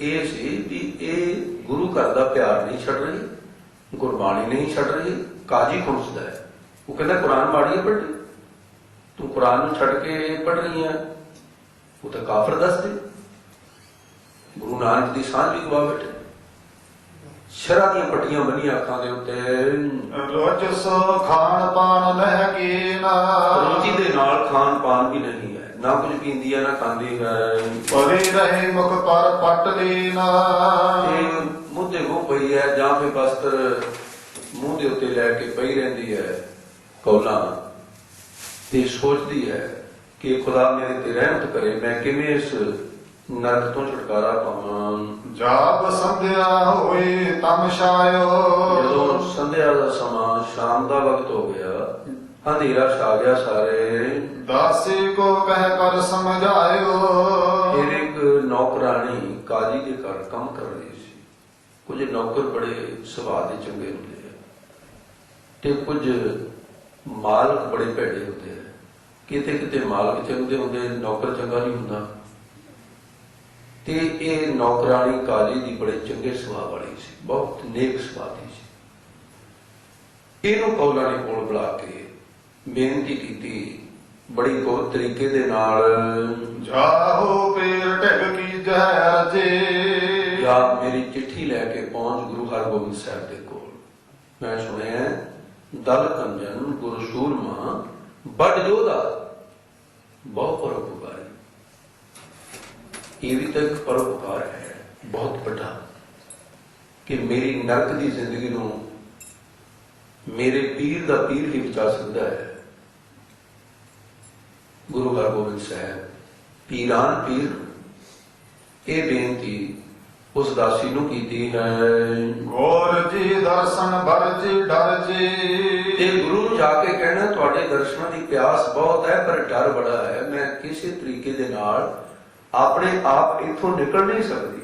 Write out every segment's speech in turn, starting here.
ਇਹ ਸੀ ਵੀ ਇਹ ਗੁਰੂ ਘਰ ਦਾ ਪਿਆਰ ਨਹੀਂ ਛੱਡ ਰਹੀ ਗੁਰਬਾਣੀ ਨਹੀਂ ਛੱਡ ਰਹੀ ਕਾਜੀ ਖੁੰਸਦਾ ਹੈ। ਉਹ ਕਹਿੰਦਾ ਕੁਰਾਨ ਮਾੜੀ ਹੈ ਪੜ੍ਹਨੀ ਤੂੰ ਕੁਰਾਨ ਨੂੰ ਛੱਡ ਕੇ ਪੜ੍ਹ ਰਹੀ ਹੈ। ਉਹ ਤਾਂ ਕਾਫਰ ਦੱਸਦੇ। ਗੁਰੂ ਨਾਨਕ ਦੀ ਸਾਂਝ ਵੀ ਗਵਾ ਬੈਠੇ। ਸ਼ਰਾਂ ਦੀਆਂ ਪੱਟੀਆਂ ਬੰਨੀਆਂ ਅੱਖਾਂ ਦੇ ਉੱਤੇ। ਰੋਜਸ ਖਾਣ ਪਾਣ ਲਹਿ ਕੀਨਾ ਰੋਜੀ ਦੇ ਨਾਲ ਖਾਣ ਪਾਨ ਵੀ ਨਹੀਂ। ਨਾ ਕੁਝ ਪੀਂਦੀ ਹੈ ਨਾ ਖਾਂਦੀ ਹੈ ਪਰੇ ਰਹੇ ਮੁਖ ਪਰ ਪਟ ਲੀਨਾ ਇਹ ਮੁੱਦੇ ਕੋ ਪਈ ਹੈ ਜਾਂ ਫਿਰ ਬਸਤਰ ਮੂੰਹ ਦੇ ਉੱਤੇ ਲੈ ਕੇ ਪਈ ਰਹਿੰਦੀ ਹੈ ਕੌਲਾਂ ਤੇ ਸੋਚਦੀ ਹੈ ਕਿ ਖੁਦਾ ਮੇਰੇ ਤੇ ਰਹਿਮਤ ਕਰੇ ਮੈਂ ਕਿਵੇਂ ਇਸ ਨਰਕ ਤੋਂ ਛੁਟਕਾਰਾ ਪਾਵਾਂ? ਜਾਪ ਸੰਧਿਆ ਹੋਈ ਤਮ ਛਾਇਓ। ਜਦੋਂ ਸੰਧਿਆ ਦਾ ਸਮਾਂ ਸ਼ਾਮ ਦਾ ਵਕਤ ਹੋ ਗਿਆ ਹਨੇਰਾ ਛਾ ਗਿਆ ਸਾਰੇ। ਦਾਸੀ ਕੋ ਕਹਿ ਕਰ ਸਮਝਾਇਓ। ਫਿਰ ਇੱਕ ਨੌਕਰਾਣੀ ਕਾਜੀ ਦੇ ਘਰ ਕੰਮ ਕਰ ਰਹੀ ਸੀ। ਕੁਝ ਨੌਕਰ ਬੜੇ ਸੁਭਾਅ ਦੇ ਚੰਗੇ ਹੁੰਦੇ ਆ ਤੇ ਕੁਝ ਮਾਲਕ ਬੜੇ ਭੈੜੇ ਹੁੰਦੇ ਆ। ਕਿਤੇ ਕਿਤੇ ਮਾਲਕ ਚੰਗੇ ਹੁੰਦੇ ਨੌਕਰ ਚੰਗਾ ਨਹੀਂ ਹੁੰਦਾ। ਤੇ ਇਹ ਨੌਕਰਾਣੀ ਕਾਜੀ ਦੀ ਬੜੇ ਚੰਗੇ ਸੁਭਾਅ ਵਾਲੀ ਸੀ ਬਹੁਤ ਨੇਕ ਸੁਭਾਅ ਦੀ ਸੀ। ਇਹਨੂੰ ਕੌਲਾ ਨੇ ਕੋਲ ਬੁਲਾ ਕੇ ਬੇਨਤੀ ਕੀਤੀ ਬੜੀ ਗੁਰ ਤਰੀਕੇ ਦੇ ਨਾਲ ਜਾਹੋ ਪੀਰ ਢਿਗ ਕੀ ਜਹ ਜੇ। ਜਾਂ ਮੇਰੀ ਚਿੱਠੀ ਲੈ ਕੇ ਪਹੁੰਚ ਗੁਰੂ ਹਰਗੋਬਿੰਦ ਸਾਹਿਬ ਦੇ ਕੋਲ। ਮੈਂ ਸੁਣਿਆ ਦਲ ਕੰਜਨ ਗੁਰੂ ਸੂਰਮਾ ਵੱਡ ਜੋਧਾ। ਬਹੁਤ ਪਰਉਪਕਾਰ ਇਹ ਵੀ ਤਾਂ ਇੱਕ ਪਰਉਪਕਾਰ ਹੈ ਬਹੁਤ ਵੱਡਾ ਕਿ ਮੇਰੀ ਨਰਕ ਦੀ ਜ਼ਿੰਦਗੀ ਨੂੰ ਮੇਰੇ ਪੀਰ ਦਾ ਪੀਰ ਹੀ ਬਚਾ ਸਕਦਾ ਹੈ। ਗੁਰੂ ਹਰਗੋਬਿੰਦ ਸਾਹਿਬ ਪੀਰਾਨ ਪੀਰ ਇਹ ਬੇਨਤੀ ਉਸ ਦਾਸੀ ਨੂੰ ਕੀਤੀ ਹੈ। ਗੋਰ ਜੀ ਦਰਸ਼ਨ ਭਰ ਜੀ ਡਰ ਜੀ। ਤੇ ਗੁਰੂ ਨੂੰ ਜਾ ਕੇ ਕਹਿਣਾ ਤੁਹਾਡੇ ਦਰਸ਼ਨਾਂ ਦੀ ਪਿਆਸ ਬਹੁਤ ਹੈ ਪਰ ਡਰ ਬੜਾ ਹੈ। ਮੈਂ ਕਿਸੇ ਤਰੀਕੇ ਦੇ ਨਾਲ ਆਪਣੇ ਆਪ ਇੱਥੋਂ ਨਿਕਲ ਨਹੀਂ ਸਕਦੀ।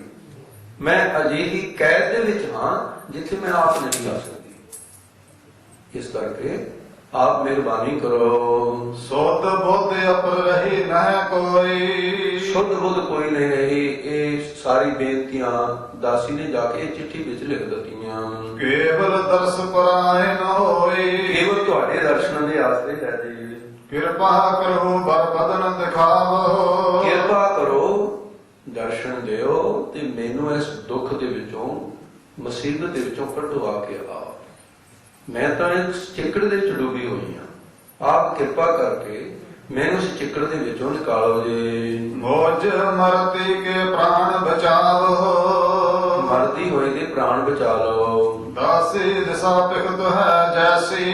ਮੈਂ ਅਜਿਹੀ ਕੈਦ ਦੇ ਵਿੱਚ ਹਾਂ ਜਿੱਥੇ ਮੈਂ ਆਪ ਨਹੀਂ ਆ ਸਕਦੀ। ਇਸ ਕਰਕੇ ਆਪ ਮਿਹਰਬਾਨੀ ਕਰੋ। ਸੋਤ ਬੁੱਧ ਅਪਰ ਰਹੀ ਨਹਿ ਕੋਈ। ਸ਼ੁੱਧ ਬੁੱਧ ਕੋਈ ਨਹੀਂ ਰਹੀ। ਇਹ ਸਾਰੀ ਬੇਨਤੀਆਂ ਦਾਸੀ ਨੇ ਜਾ ਕੇ ਚਿੱਠੀ ਵਿੱਚ ਲਿਖ ਦਿੱਤੀਆਂ। ਕੇਵਲ ਦਰਸ ਪਰਾਏ ਨ ਹੋਈ ਕੇਵਲ ਤੁਹਾਡੇ ਦਰਸ਼ਨਾਂ ਦੇ ਆਸਰੇ ਹੈ ਜੀ। ਕਿਰਪਾ ਕਰੋ ਬਰ ਬਦਨ ਦਿਖਾਵੋ। ਕਿਰਪਾ ਕਰੋ ਦਰਸ਼ਨ ਦਿਓ ਤੇ ਮੈਨੂੰ ਇਸ ਦੁੱਖ ਦੇ ਵਿੱਚੋਂ ਮੁਸੀਬਤ ਦੇ ਵਿੱਚੋਂ ਕਢਵਾ ਕੇ ਆ ਮੈਂ ਤਾਂ ਇੱਕ ਚਿੱਕੜ ਦੇ ਵਿੱਚ ਡੁੱਬੀ ਹੋਈ ਹਾਂ। ਆਪ ਕਿਰਪਾ ਕਰਕੇ ਮੈਨੂੰ ਇਸ ਚਿੱਕੜ ਦੇ ਵਿੱਚੋਂ ਨਿਕਾਲੋ ਜੀ। ਮੋਜ ਮਰਤੀ ਕੇ ਪ੍ਰਾਣ ਬਚਾਵੋ ਮਰਦੀ ਹੋਏ ਦੇ ਪ੍ਰਾਣ ਬਚਾ ਲਓ ਦਾਸੀ ਦਿਸਾ ਪਿਖਤ ਹੈ ਜੈਸੀ।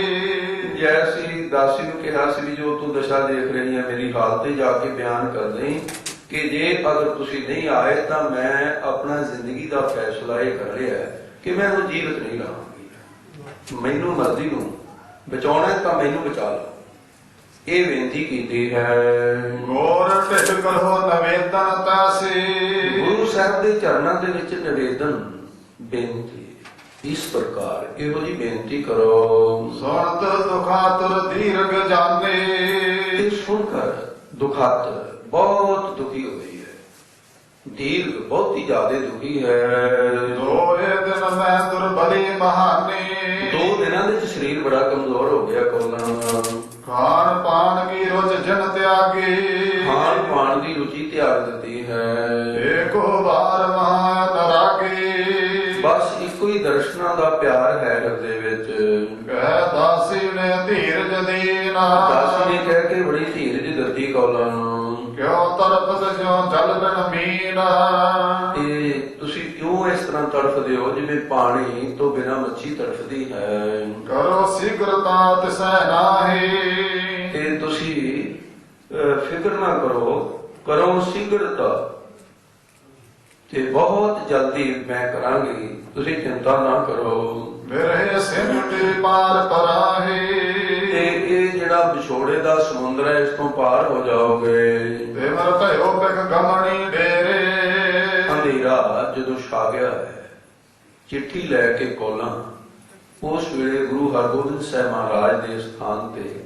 ਜੈਸੀ ਦਾਸੀ ਨੂੰ ਕਿਹਾ ਸੀ ਵੀ ਜੋ ਤੂੰ ਦਸ਼ਾ ਦੇਖ ਰਹੀ ਹੈ ਮੇਰੀ ਹਾਲਤ ਤੇ ਜਾ ਕੇ ਬਿਆਨ ਕਰ ਦੇਈਂ ਕਿ ਜੇ ਅਗਰ ਤੁਸੀਂ ਨਹੀਂ ਆਏ ਤਾਂ ਮੈਂ ਆਪਣਾ ਜ਼ਿੰਦਗੀ ਦਾ ਫੈਸਲਾ ਇਹ ਕਰ ਲਿਆ ਕਿ ਮੈਂ ਹੁਣ ਜੀਵਤ ਨਹੀਂ ਰਹਾਂਗੀ। ਮੈਨੂੰ ਮਰਜ਼ੀ ਨੂੰ ਬਚਾਉਣਾ ਤਾਂ ਮੈਨੂੰ ਬਚਾ ਲਓ। ਇਹ ਬੇਨਤੀ ਕੀਤੀ ਹੈ। ਗੋਰ ਟਿਟ ਕਰੋ ਨਵੇਦਨ ਤਾਸੀ। ਗੁਰੂ ਸਾਹਿਬ ਦੇ ਚਰਨਾਂ ਦੇ ਵਿੱਚ ਨਿਵੇਦਨ ਬੇਨਤੀ। ਇਸ ਪ੍ਰਕਾਰ ਇਹੋ ਜੀ ਬੇਨਤੀ ਕਰੋ। ਸੁਣਤ ਦੁਖਾਤੁਰ ਦੀਰਘ ਜਾਣੇ ਇਹ ਸੁਣ ਕਰ ਦੁਖਾਤ ਬਹੁਤ ਦੁਖੀ ਹੈ ਦੀਰਘ ਬਹੁਤ ਹੀ ਜ਼ਿਆਦਾ ਦੁਖੀ ਹੈ। ਦੋਏ ਦਿਨ ਮੈਂ ਦੁਰਬਲੀ ਮਹਾਨੀ ਦੋ ਦਿਨਾਂ ਦੇ ਵਿੱਚ ਸਰੀਰ ਬੜਾ ਕਮਜ਼ੋਰ ਹੋ ਗਿਆ ਕੋਲਾਂ ਖਾਣ ਪਾਣ ਕੀ ਰੁਚ ਜਨ ਤਿਆਗੀ। ਖਾਣ ਪਾਣ ਦੀ ਰੁਚੀ ਤਿਆਗ ਦਿੱਤੀ ਹੈ। ਏਕੋ ਵਾਰ ਮਹਾ ਤਰਾਗੀ ਬਸ ਇੱਕੋ ਹੀ ਦਰਸ਼ਨਾਂ ਦਾ ਪਿਆਰ ਹੈ ਹਿਰਦੇ ਵਿੱਚ। ਕਹਿ ਦਾਸੀ ਨੇ ਧੀਰਜ ਦੀਨਾ। ਦਾਸੀ ਨੇ ਕਹਿ ਕੇ ਬੜੀ ਧੀਰਜ ਦਿੱਤੀ ਕੋਲਾਂ ਨੂੰ। ਕਿਉ ਤਰਪਤ ਜਿਉ ਜਲ ਬਿਨ ਮੀਨਾ ਤੇ ਤੁਸੀਂ ਕਿਉਂ ਇਸ ਤਰ੍ਹਾਂ ਤੜਫਦੇ ਹੋ ਜਿਵੇਂ ਪਾਣੀ ਤੋਂ ਬਿਨਾਂ ਮੱਛੀ ਤੜਫਦੀ ਹੈ? ਕਰੋ ਸਿਗਰਤਾ ਤਿਸੈ ਨਾਹੀ। ਤੇ ਤੁਸੀਂ ਫਿਕਰ ਨਾ ਕਰੋ ਕਰੋ ਸਿਗਰਤਾ ਤੇ ਬਹੁਤ ਜਲਦੀ ਮੈਂ ਕਰਾਂਗੀ ਤੁਸੀਂ ਚਿੰਤਾ ਨਾ ਕਰੋ। ਮੇਰੇ ਸਿਮਟੇ ਪਾਰ ਪਰਾਹੀ। ਇਹ ਜਿਹੜਾ ਵਿਛੋੜੇ ਦਾ ਸਮੁੰਦਰ ਹੈ ਇਸ ਤੋਂ ਪਾਰ ਹੋ ਜਾਓਗੇ। ਤੇ ਮਰ ਭਇਓ ਬਿਕ ਗਮਣੀ ਡੇਰੇ। ਹਨੇਰਾ ਜਦੋਂ ਛਾ ਗਿਆ ਹੈ ਚਿੱਠੀ ਲੈ ਕੇ ਕੋਲਾਂ। ਉਸ ਵੇਲੇ ਗੁਰੂ ਹਰਗੋਬਿੰਦ ਸਾਹਿਬ ਮਹਾਰਾਜ ਦੇ ਸਥਾਨ ਤੇ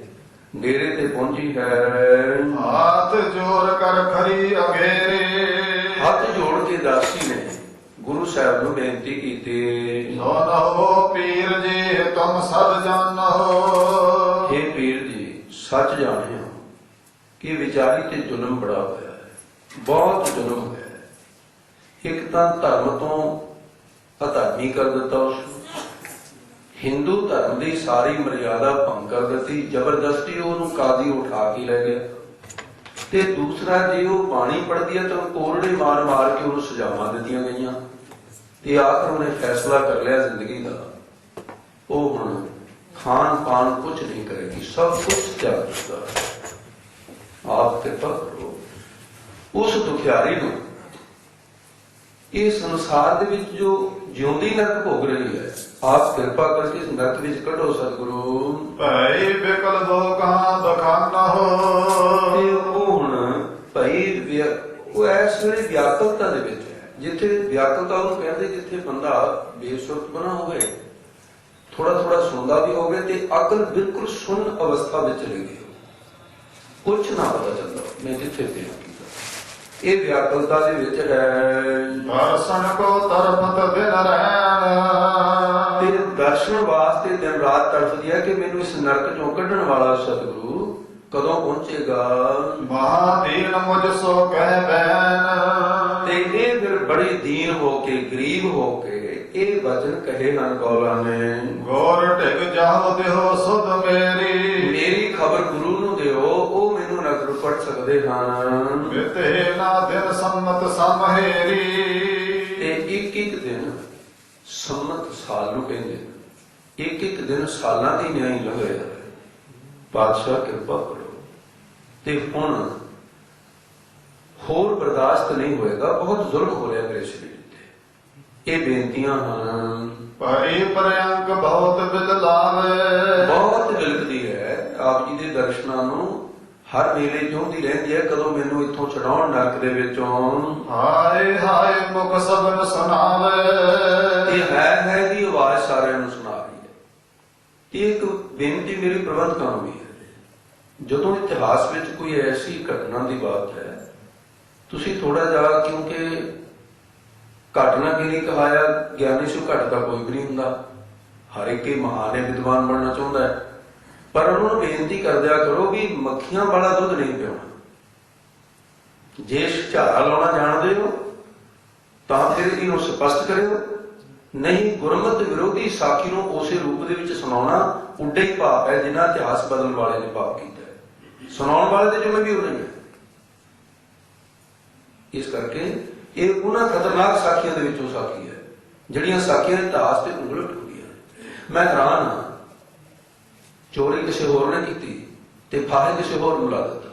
ਡੇਰੇ ਤੇ ਪਹੁੰਚੀ ਹੈ। ਹਾਥ ਜੋਰ ਕਰ ਖਰੀ ਅਗੇਰੇ। ਹੱਥ ਜੋੜ ਕੇ ਦਾਸੀ ਨੇ ਗੁਰੂ ਸਾਹਿਬ ਨੂੰ ਬੇਨਤੀ ਕੀਤੀ। ਸੋ ਰਹੋ ਪੀਰ ਜੀ ਤੁਮ ਸਦ ਜਾਣੋ। ਸੱਚ ਜਾਣਿਆ ਕਿ ਵਿਚਾਰੀ ਤੇ ਜ਼ੁਲਮ ਬੜਾ ਹੋਇਆ ਹੈ, ਬਹੁਤ ਜ਼ੁਲਮ ਹੋਇਆ ਹੈ। ਇੱਕ ਤਾਂ ਧਰਮ ਤੋਂ ਅਧਰਮੀ ਕਰ ਦਿੱਤਾ ਉਸ ਹਿੰਦੂ ਧਰਮ ਦੀ ਸਾਰੀ ਮਰਿਆਦਾ ਭੰਗ ਕਰ ਦਿੱਤੀ, ਜ਼ਬਰਦਸਤੀ ਉਹਨੂੰ ਕਾਜ਼ੀ ਉਠਾ ਕੇ ਲੈ ਗਿਆ। ਤੇ ਦੂਸਰਾ, ਜੇ ਉਹ ਪਾਣੀ ਪੜਦੀ ਹੈ ਤਾਂ ਕੋਰੜੇ ਮਾਰ ਮਾਰ ਕੇ ਉਹਨੂੰ ਸਜ਼ਾਵਾਂ ਦਿੱਤੀਆਂ ਗਈਆਂ। ਤੇ ਆਖਰ ਉਹਨੇ ਫੈਸਲਾ ਕਰ ਲਿਆ ਜ਼ਿੰਦਗੀ ਦਾ। ਉਹ ਹੁਣ ਖਾਣ ਪਾਣ ਕੁਝ ਨਹੀਂ ਕਰੇਗੀ ਸਭ ਕੁਝ ਤਿਆਗ ਦਿੱਤਾ। ਆਪ ਕਿਰਪਾ ਕਰੋ ਉਸ ਦੁਖਿਆਰੀ ਨੂੰ ਇਹ ਸੰਸਾਰ ਦੇ ਵਿੱਚ ਜੋ ਜਿਉਂਦੀ ਨਰਕ ਭੋਗ ਰਹੀ ਹੈ ਆਪ ਕਿਰਪਾ ਕਰਕੇ ਇਸ ਨਰਕ ਵਿੱਚ ਕੱਢੋ ਸਤਿਗੁਰੂ। ਭਈ ਬਿਕਲ ਦੋ ਕਹਾਂ ਬਖਾਨਾ ਹੋ। ਉਹ ਹੁਣ ਭਈ ਉਹ ਇਸ ਵੇਲੇ ਵਿਆਕਲਤਾ ਦੇ ਵਿੱਚ ਹੈ। ਜਿੱਥੇ ਵਿਆਕਲਤਾ ਉਹਨੂੰ ਕਹਿੰਦੇ ਜਿੱਥੇ ਬੰਦਾ ਬੇਸੁਰਤ ਬਣਾ ਹੋਵੇ ਥੋੜਾ ਥੋੜਾ ਸੁਣਦਾ ਵੀ ਹੋਵੇ ਤੇ ਅਕਲ ਬਿਲਕੁਲ ਸੁੰਨ ਅਵਸਥਾ ਵਿੱਚ ਚਲੀ ਗਈ। ਕੁਛ ਨਾ ਪਤਾ ਚੱਲਦਾ ਮੈਂ ਜਿੱਥੇ ਤੇ ਕੀਤਾ ਇਹ ਵਿਆਕਲਤਾ ਦੇ ਵਿੱਚ ਹੈ। ਦਰਸ਼ਨ ਕੋ ਤਰਪਤ ਦਿਨ ਤੇ ਰਹਿਣ ਦਰਸ਼ਨ ਵਾਸਤੇ ਦਿਨ ਰਾਤ ਤੜਫਦੀ ਹੈ ਕਿ ਮੈਨੂੰ ਇਸ ਨਰਕ ਚੋਂ ਕੱਢਣ ਵਾਲਾ ਸਤਿਗੁਰੂ ਕਦੋਂ ਪਹੁੰਚੇਗਾ? ਮਹਾਦੀਨ ਮੁਝ ਸੋ ਕਹਿ ਬੈਨ। ਤੇ ਇਹ ਫਿਰ ਬੜੀ ਦੀਨ ਹੋ ਕੇ ਗਰੀਬ ਹੋ ਕੇ ਇਹ ਵਚਨ ਕਹੇ ਹਨ ਕੌਲਾਂ ਨੇ। ਗੋਰ ਢਿਗ ਜਾਹੋ ਦਿਓ ਸੁਧ ਮੇਰੀ। ਮੇਰੀ ਖਬਰ ਗੁਰੂ ਨੂੰ ਦਿਓ ਉਹ ਮੈਨੂੰ ਨਜ਼ਰ ਪੜ ਸਕਦੇ ਹਨ। ਬਿਤੇ ਨਾ ਦਿਨ ਸੰਮਤ ਸਮਹੇਰੀ। ਤੇ ਇੱਕ ਇੱਕ ਦਿਨ ਸੰਮਤ ਸਾਲ ਨੂੰ ਕਹਿੰਦੇ। ਇੱਕ ਇੱਕ ਦਿਨ ਸਾਲਾਂ ਦੀ ਨਿਆਈ ਲੰਘਿਆ ਪਾਤਸ਼ਾਹ ਕਿਰਪਾ ਕਰੋ। ਤੇ ਹੁਣ ਹੋਰ ਬਰਦਾਸ਼ਤ ਨਹੀਂ ਹੋਏਗਾ ਬਹੁਤ ਜ਼ੁਲਮ ਹੋ ਰਿਹਾ ਮੇਰੇ ਸਰੀਰ ਇਹ ਬੇਨਤੀਆਂ ਹਨ। ਪਰੀ ਪਰਯੰਕ ਬਹੁਤ ਬਿਲ ਲਾਵੇ ਬਹੁਤ ਵਿਲਕਦੀ ਹੈ। ਆਪ ਜੀ ਦੇ ਦਰਸ਼ਨਾਂ ਨੂੰ ਹਰ ਵੇਲੇ ਚਾਹੁੰਦੀ ਰਹਿੰਦੀ ਹੈ ਕਦੋਂ ਮੈਨੂੰ ਇੱਥੋਂ ਛਡਾਉਣ ਨਰਕ ਦੇ ਵਿੱਚੋਂ। ਹਾਏ ਹਾਏ ਮੁਖ ਸਬਨ ਸੁਣਾਵੇ। ਇਹ ਹੈ ਹੈ ਦੀ ਆਵਾਜ਼ ਸਾਰਿਆਂ ਨੂੰ ਸੁਣਾ ਰਹੀ ਹੈ। ਇਹ ਇੱਕ ਬੇਨਤੀ ਮੇਰੀ ਪ੍ਰਬੰਧਕਾਂ ਨੂੰ ਵੀ ਹੈ। ਜਦੋਂ ਇਤਿਹਾਸ ਵਿੱਚ ਕੋਈ ਐਸੀ ਘਟਨਾ ਦੀ ਬਾਤ ਹੈ ਤੁਸੀਂ ਥੋੜਾ ਜਿਹਾ ਕਿਉਂਕਿ ਘਟਨਾ ਕੀ ਨਹੀਂ ਕਹਾਇਆ, ਗਿਆਨੀ ਘਟ ਦਾ ਕੋਈ ਵੀ ਨਹੀਂ ਹੁੰਦਾ। ਹਰ ਇੱਕ ਹੀ ਮਹਾਨ ਵਿਦਵਾਨ ਬਣਨਾ ਚਾਹੁੰਦਾ ਹੈ। ਪਰ ਉਹਨਾਂ ਨੂੰ ਬੇਨਤੀ ਕਰਦਿਆ ਕਰੋ ਵੀ ਮੱਖੀਆਂ ਵਾਲਾ ਦੁੱਧ ਨਹੀਂ ਪਿਉਣਾ ਜੇ ਝਾੜਾ ਲਾਉਣਾ ਜਾਣਦੇ ਹੋ, ਤਾਂ ਫਿਰ ਇਹਨੂੰ ਸਪਸ਼ਟ ਕਰਿਓ। ਨਹੀਂ, ਗੁਰਮਤਿ ਵਿਰੋਧੀ ਸਾਖੀ ਨੂੰ ਉਸੇ ਰੂਪ ਦੇ ਵਿੱਚ ਸੁਣਾਉਣਾ ਉੱਡੇ ਹੀ ਪਾਪ ਹੈ ਜਿਨ੍ਹਾਂ ਇਤਿਹਾਸ ਬਦਲਣ ਵਾਲੇ ਨੇ ਪਾਪ ਕੀਤਾ ਸੁਣਾਉਣ ਵਾਲੇ ਦੇ ਜਿਵੇਂ ਵੀ ਉਹ ਨਹੀਂ ਹੈ। ਇਸ ਕਰਕੇ ਇਹ ਉਹਨਾਂ ਖਤਰਨਾਕ ਸਾਖੀਆਂ ਦੇ ਵਿੱਚੋਂ ਸਾਖੀ ਹੈ, ਜਿਹੜੀਆਂ ਸਾਖੀਆਂ ਦੇ ਇਤਿਹਾਸ ਤੇ ਉਂਗਲ ਠੁਕੀਆਂ ਮੈਂ ਹੈਰਾਨ ਹਾਂ। ਚੋਰੀ ਕਿਸੇ ਹੋਰ ਨੇ ਕੀਤੀ ਤੇ ਫਾਹੇ ਕਿਸੇ ਹੋਰ ਨੂੰ ਲਾ ਦਿੱਤਾ।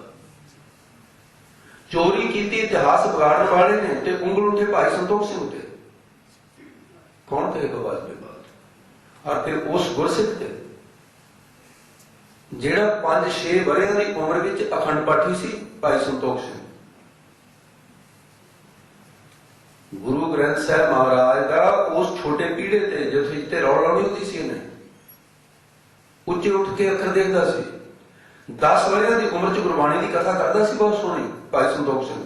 ਚੋਰੀ ਕੀਤੀ ਇਤਿਹਾਸ ਵਿਗਾੜਨ ਵਾਲੇ ਨੇ ਤੇ ਉਂਗਲ ਉੱਤੇ ਭਾਈ ਸੰਤੋਖ ਸਿੰਘ ਉੱਤੇ। ਕੌਣ ਕਹੇਗਾ ਬਾਤ ਬਾਤ? ਔਰ ਫਿਰ ਉਸ ਗੁਰਸਿੱਖ ਤੇ, ਜਿਹੜਾ 5-6 ਵਰਿਆਂ ਦੀ ਉਮਰ ਵਿੱਚ ਅਖੰਡ ਪਾਠੀ ਸੀ ਭਾਈ ਸੰਤੋਖ ਸਿੰਘ। ਗੁਰੂ ਗ੍ਰੰਥ ਸਾਹਿਬ ਮਹਾਰਾਜ ਦਾ ਉਸ ਛੋਟੇ ਪੀੜੇ ਤੇ ਜਿਸ ਤੇ ਰੌਲਾ ਨਹੀਂ ਹੁੰਦੀ ਸੀ ਉਹਨੇ, ਉੱਚੇ ਉੱਠ ਕੇ ਅੱਖਰ ਦੇਖਦਾ ਸੀ। 10 ਵਰਿਆਂ ਦੀ ਉਮਰ 'ਚ ਗੁਰਬਾਣੀ ਦੀ ਕਥਾ ਕਰਦਾ ਸੀ ਬਹੁਤ ਸੋਹਣੀ, ਭਾਈ ਸੰਤੋਖ ਸਿੰਘ।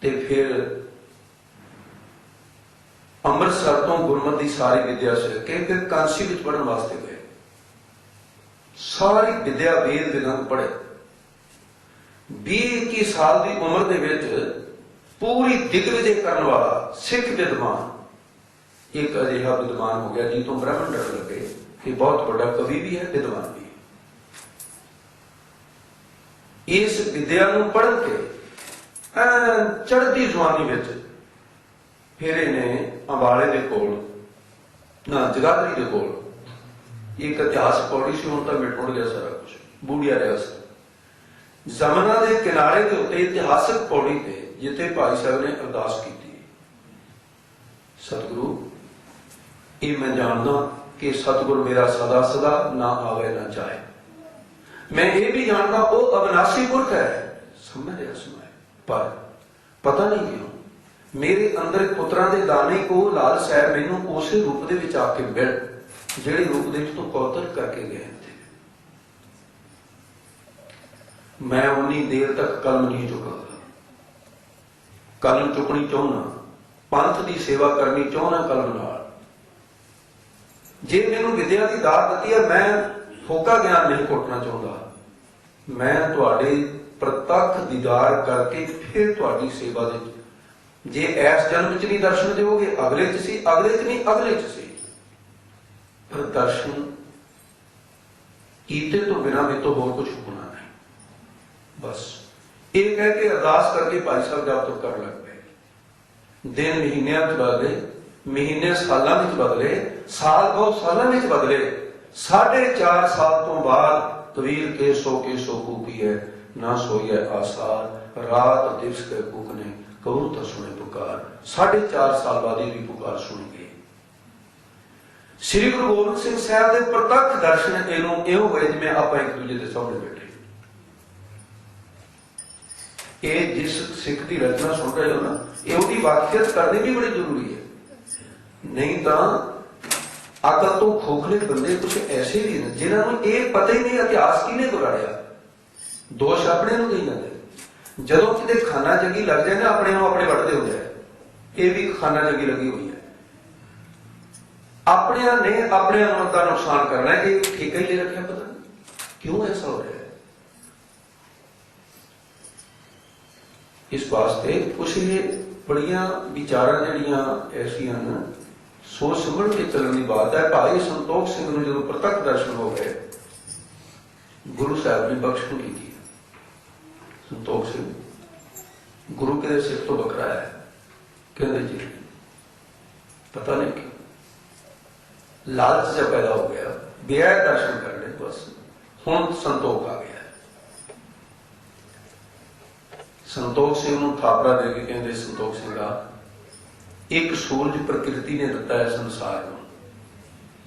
ਤੇ ਫਿਰ ਅੰਮ੍ਰਿਤਸਰ ਤੋਂ ਗੁਰਮਤਿ ਦੀ ਸਾਰੀ ਵਿਦਿਆ ਸਿੱਖ ਕੇ ਫਿਰ ਕਾਂਸੀ ਵਿੱਚ ਪੜਨ ਵਾਸਤੇ ਗਏ। ਸਾਰੀ ਵਿਦਿਆ ਵੇਦ ਵਿਗੰਗ ਪੜ੍ਹੇ 20 21 ਸਾਲ ਦੀ ਉਮਰ ਦੇ ਵਿੱਚ ਪੂਰੀ ਦਿਗਵਿਜੇ ਕਰਨ ਵਾਲਾ ਸਿੱਖ ਵਿਦਵਾਨ ਇੱਕ ਅਜਿਹਾ ਵਿਦਵਾਨ ਹੋ ਗਿਆ ਜੀ ਤੋਂ ਬ੍ਰਹਮਣ ਡਰ ਲੱਗੇ ਕਿ ਬਹੁਤ ਵੱਡਾ ਕਵੀ ਵੀ ਹੈ, ਵਿਦਵਾਨ ਵੀ ਹੈ। ਇਸ ਵਿਦਿਆ ਨੂੰ ਪੜ੍ਹ ਕੇ ਚੜ੍ਹਦੀ ਜਵਾਨੀ ਵਿੱਚ ਫਿਰ ਇਹਨੇ ਅੰਬਾਲੇ ਦੇ ਕੋਲ, ਨਾ ਜਗਾਦਰੀ ਦੇ ਕੋਲ ਇੱਕ ਇਤਿਹਾਸ ਪੌੜੀ ਸੀ, ਹੁਣ ਤਾਂ ਮਿਟ ਮੁੜ ਗਿਆ ਸਾਰਾ ਕੁਝ ਬੂੜੀਆ ਰਿਹਾ ਸੀ ਜ਼ਮਨਾ ਦੇ ਕਿਨਾਰੇ ਦੇ ਉੱਤੇ ਇਤਿਹਾਸਕ ਪੌੜੀ ਤੇ ਜਿੱਥੇ ਭਾਈ ਸਾਹਿਬ ਨੇ ਅਰਦਾਸ ਕੀਤੀ ਸਤਿਗੁਰੂ, ਇਹ ਮੈਂ ਜਾਣਦਾ ਕਿ ਸਤਿਗੁਰ ਮੇਰਾ ਸਦਾ ਸਦਾ ਨਾ ਆਵੇ ਨਾ ਜਾਏ। ਮੈਂ ਇਹ ਵੀ ਜਾਣਦਾ, ਉਹ ਅਬਨਾਸੀ ਪੁਰਖ ਹੈ। ਸਮਝਿਆ ਸੁਣਾਇਆ ਪਰ ਪਤਾ ਨਹੀਂ ਕਿਉਂ, ਮੇਰੇ ਅੰਦਰ ਪੁੱਤਰਾਂ ਦੇ ਦਾਣੇ ਕੋ ਲਾਲ ਸਾਹਿਬ ਮੈਨੂੰ ਉਸੇ ਰੂਪ ਦੇ ਵਿੱਚ ਆ ਕੇ ਮਿਲ, ਜਿਹੜੇ ਰੂਪ ਦੇ ਵਿੱਚ ਤੂੰ ਕੌਤਕ ਕਰਕੇ ਗਏ ਤੇ ਮੈਂ ਉਨੀ ਦੇਰ ਤੱਕ ਕਲਮ ਨਹੀਂ ਚੁਕਾਂਗਾ ਕਲਮ ਚੁੱਕਣੀ ਚਾਹੁੰਦਾ, ਪੰਥ ਦੀ ਸੇਵਾ ਕਰਨੀ ਚਾਹੁੰਦਾ ਕਲਮ ਨਾਲ। ਜੇ ਮੈਨੂੰ ਵਿਦਿਆ ਦੀ ਦਾਤ ਦਿੱਤੀ ਹੈ, ਮੈਂ ਫੋਕਾ ਗਿਆਨ ਨਹੀਂ ਘੁੱਟਣਾ ਚਾਹੁੰਦਾ। ਮੈਂ ਤੁਹਾਡੇ ਪ੍ਰਤੱਖ ਦੀਦਾਰ ਕਰਕੇ ਫਿਰ ਤੁਹਾਡੀ ਸੇਵਾ ਦੇ ਜੇ ਇਸ ਜਨਮ ਚ ਨਹੀਂ ਦਰਸ਼ਨ ਦਿਓਗੇ, ਅਗਲੇ ਚ ਸੀ, ਅਗਲੇ ਚ ਨਹੀਂ, ਅਗਲੇ ਚ ਸੀ। ਪਰ ਦਰਸ਼ਨ ਕੀਤੇ ਤੋਂ ਬਿਨਾਂ ਵੀ ਤੋਂ ਹੋਰ ਕੁਝ ਹੋਣਾ ਨਹੀਂ। ਬਸ। ਇਹ ਕਹਿ ਕੇ ਅਰਦਾਸ ਕਰਕੇ ਭਾਈ ਸਾਹਿਬ ਜਪ ਤਪ ਕਰਨ ਲੱਗ ਪਏ। ਦਿਨ ਮਹੀਨਿਆਂ ਚ ਬਦਲੇ, ਮਹੀਨੇ ਸਾਲਾਂ ਵਿੱਚ ਬਦਲੇ, ਸਾਲ ਬਹੁਤ ਸਾਲਾਂ ਵਿੱਚ ਬਦਲੇ। ਸਾਢੇ ਚਾਰ ਸਾਲ ਤੋਂ ਬਾਅਦ ਤਵੀਲ ਕੇ ਸੋ ਕੇ ਸੋ ਕੂਪੀ ਹੈ ਨਾ ਸੋਈਐ ਆਸਾਰ, ਰਾਤ ਦਿਵਸ ਕੇ ਕੁਕ ਨੇ ਕਹੂੰ ਤਾਂ ਸੁਣੇ ਪੁਕਾਰ। ਸਾਢੇ ਚਾਰ ਸਾਲ ਬਾਅਦ ਇਹ ਵੀ ਪੁਕਾਰ ਸੁਣੀ ਗਈ ਸ੍ਰੀ ਗੁਰੂ ਗੋਬਿੰਦ ਸਿੰਘ ਸਾਹਿਬ ਦੇ ਪ੍ਰਤੱਖ ਦਰਸ਼ਨ ਇਹਨੂੰ ਇਹੋ ਹੋਏ ਜਿਵੇਂ ਆਪਾਂ ਇੱਕ ਦੂਜੇ ਦੇ ਸਾਹਮਣੇ ਬੈਠੇ। ਇਹ ਜਿਸ ਸਿੱਖ ਦੀ ਰਚਨਾ ਸੁਣ ਰਹੇ ਹੋ ਨਾ ਇਹ ਉਹਦੀ ਵਾਕਿਅਤ ਕਰਨੀ ਵੀ ਬੜੀ ਜ਼ਰੂਰੀ ਹੈ। ਨਹੀਂ ਤਾਂ ਅਕਲ ਤੋਂ ਖੋਖਲੇ ਬੰਦੇ ਕੁਝ ਐਸੇ ਵੀ ਨੇ ਜਿਨ੍ਹਾਂ ਨੂੰ ਇਹ ਪਤਾ ਹੀ ਨਹੀਂ ਇਤਿਹਾਸ ਕਿਹਨੇ ਵਿਗਾੜਿਆ ਦੋਸ਼ ਆਪਣੇ ਨੂੰ ਨਹੀਂ ਜਾਂਦੇ ਜਦੋਂ ਕਿਤੇ ਖਾਨਾ ਜੱਗੀ ਲੱਗ ਜਾਏ ਨਾ ਆਪਣੇ ਨੂੰ ਆਪਣੇ ਵੱਢਦੇ ਹੋ ਜਾਏ। ਇਹ ਵੀ ਖਾਨਾ ਜੱਗੀ ਲੱਗੀ ਹੋਈ ਹੈ। ਆਪਣਿਆਂ ਨੇ ਆਪਣਿਆਂ ਨੂੰ ਦਾ ਨੁਕਸਾਨ ਕਰਨਾ ਹੈ, ਇਹ ਠੇਕਾ ਹੀ ਲੈ ਰੱਖਿਆ ਪਤਾ। ਕਿਉਂ ਐਸਾ ਹੋ ਰਿਹਾ? ਇਸ ਵਾਸਤੇ ਕੁਛ ਇਹ ਬੜੀਆਂ ਵਿਚਾਰਾਂ ਜਿਹੜੀਆਂ ਐਸੀਆਂ ਨੇ ਸੋਚ ਸਮਝ ਕੇ ਚੱਲਣ ਦੀ ਬਾਤ ਹੈ। ਭਾਈ ਸੰਤੋਖ ਸਿੰਘ ਨੂੰ ਜਦੋਂ ਪ੍ਰਤੱਖ ਦਰਸ਼ਨ ਹੋ ਗਏ, ਗੁਰੂ ਸਾਹਿਬ ਨੇ ਬਖਸ਼ਣ ਕੀਤੀ। ਸੰਤੋਖ ਸਿੰਘ ਗੁਰੂ ਕੇ ਸਿਰ ਤੋਂ ਬਕਰਾ ਹੈ? ਕਹਿੰਦੇ ਜੀ, ਪਤਾ ਨਹੀਂ ਕਿ ਲਾਲਚ ਜਿਹਾ ਪੈਦਾ ਹੋ ਗਿਆ। ਬਿਆਹ ਦਰਸ਼ਨ ਕਰਨੇ ਬਸ। ਹੁਣ ਸੰਤੋਖ ਆ ਗਿਆ। ਸੰਤੋਖ ਸਿੰਘ ਨੂੰ ਥਾਪੜਾ ਦੇ ਕੇ ਕਹਿੰਦੇ, ਸੰਤੋਖ ਸਿੰਘਾ, ਇੱਕ ਸੂਰਜ ਪ੍ਰਕਿਰਤੀ ਨੇ ਦਿੱਤਾ ਹੈ ਸੰਸਾਰ ਨੂੰ।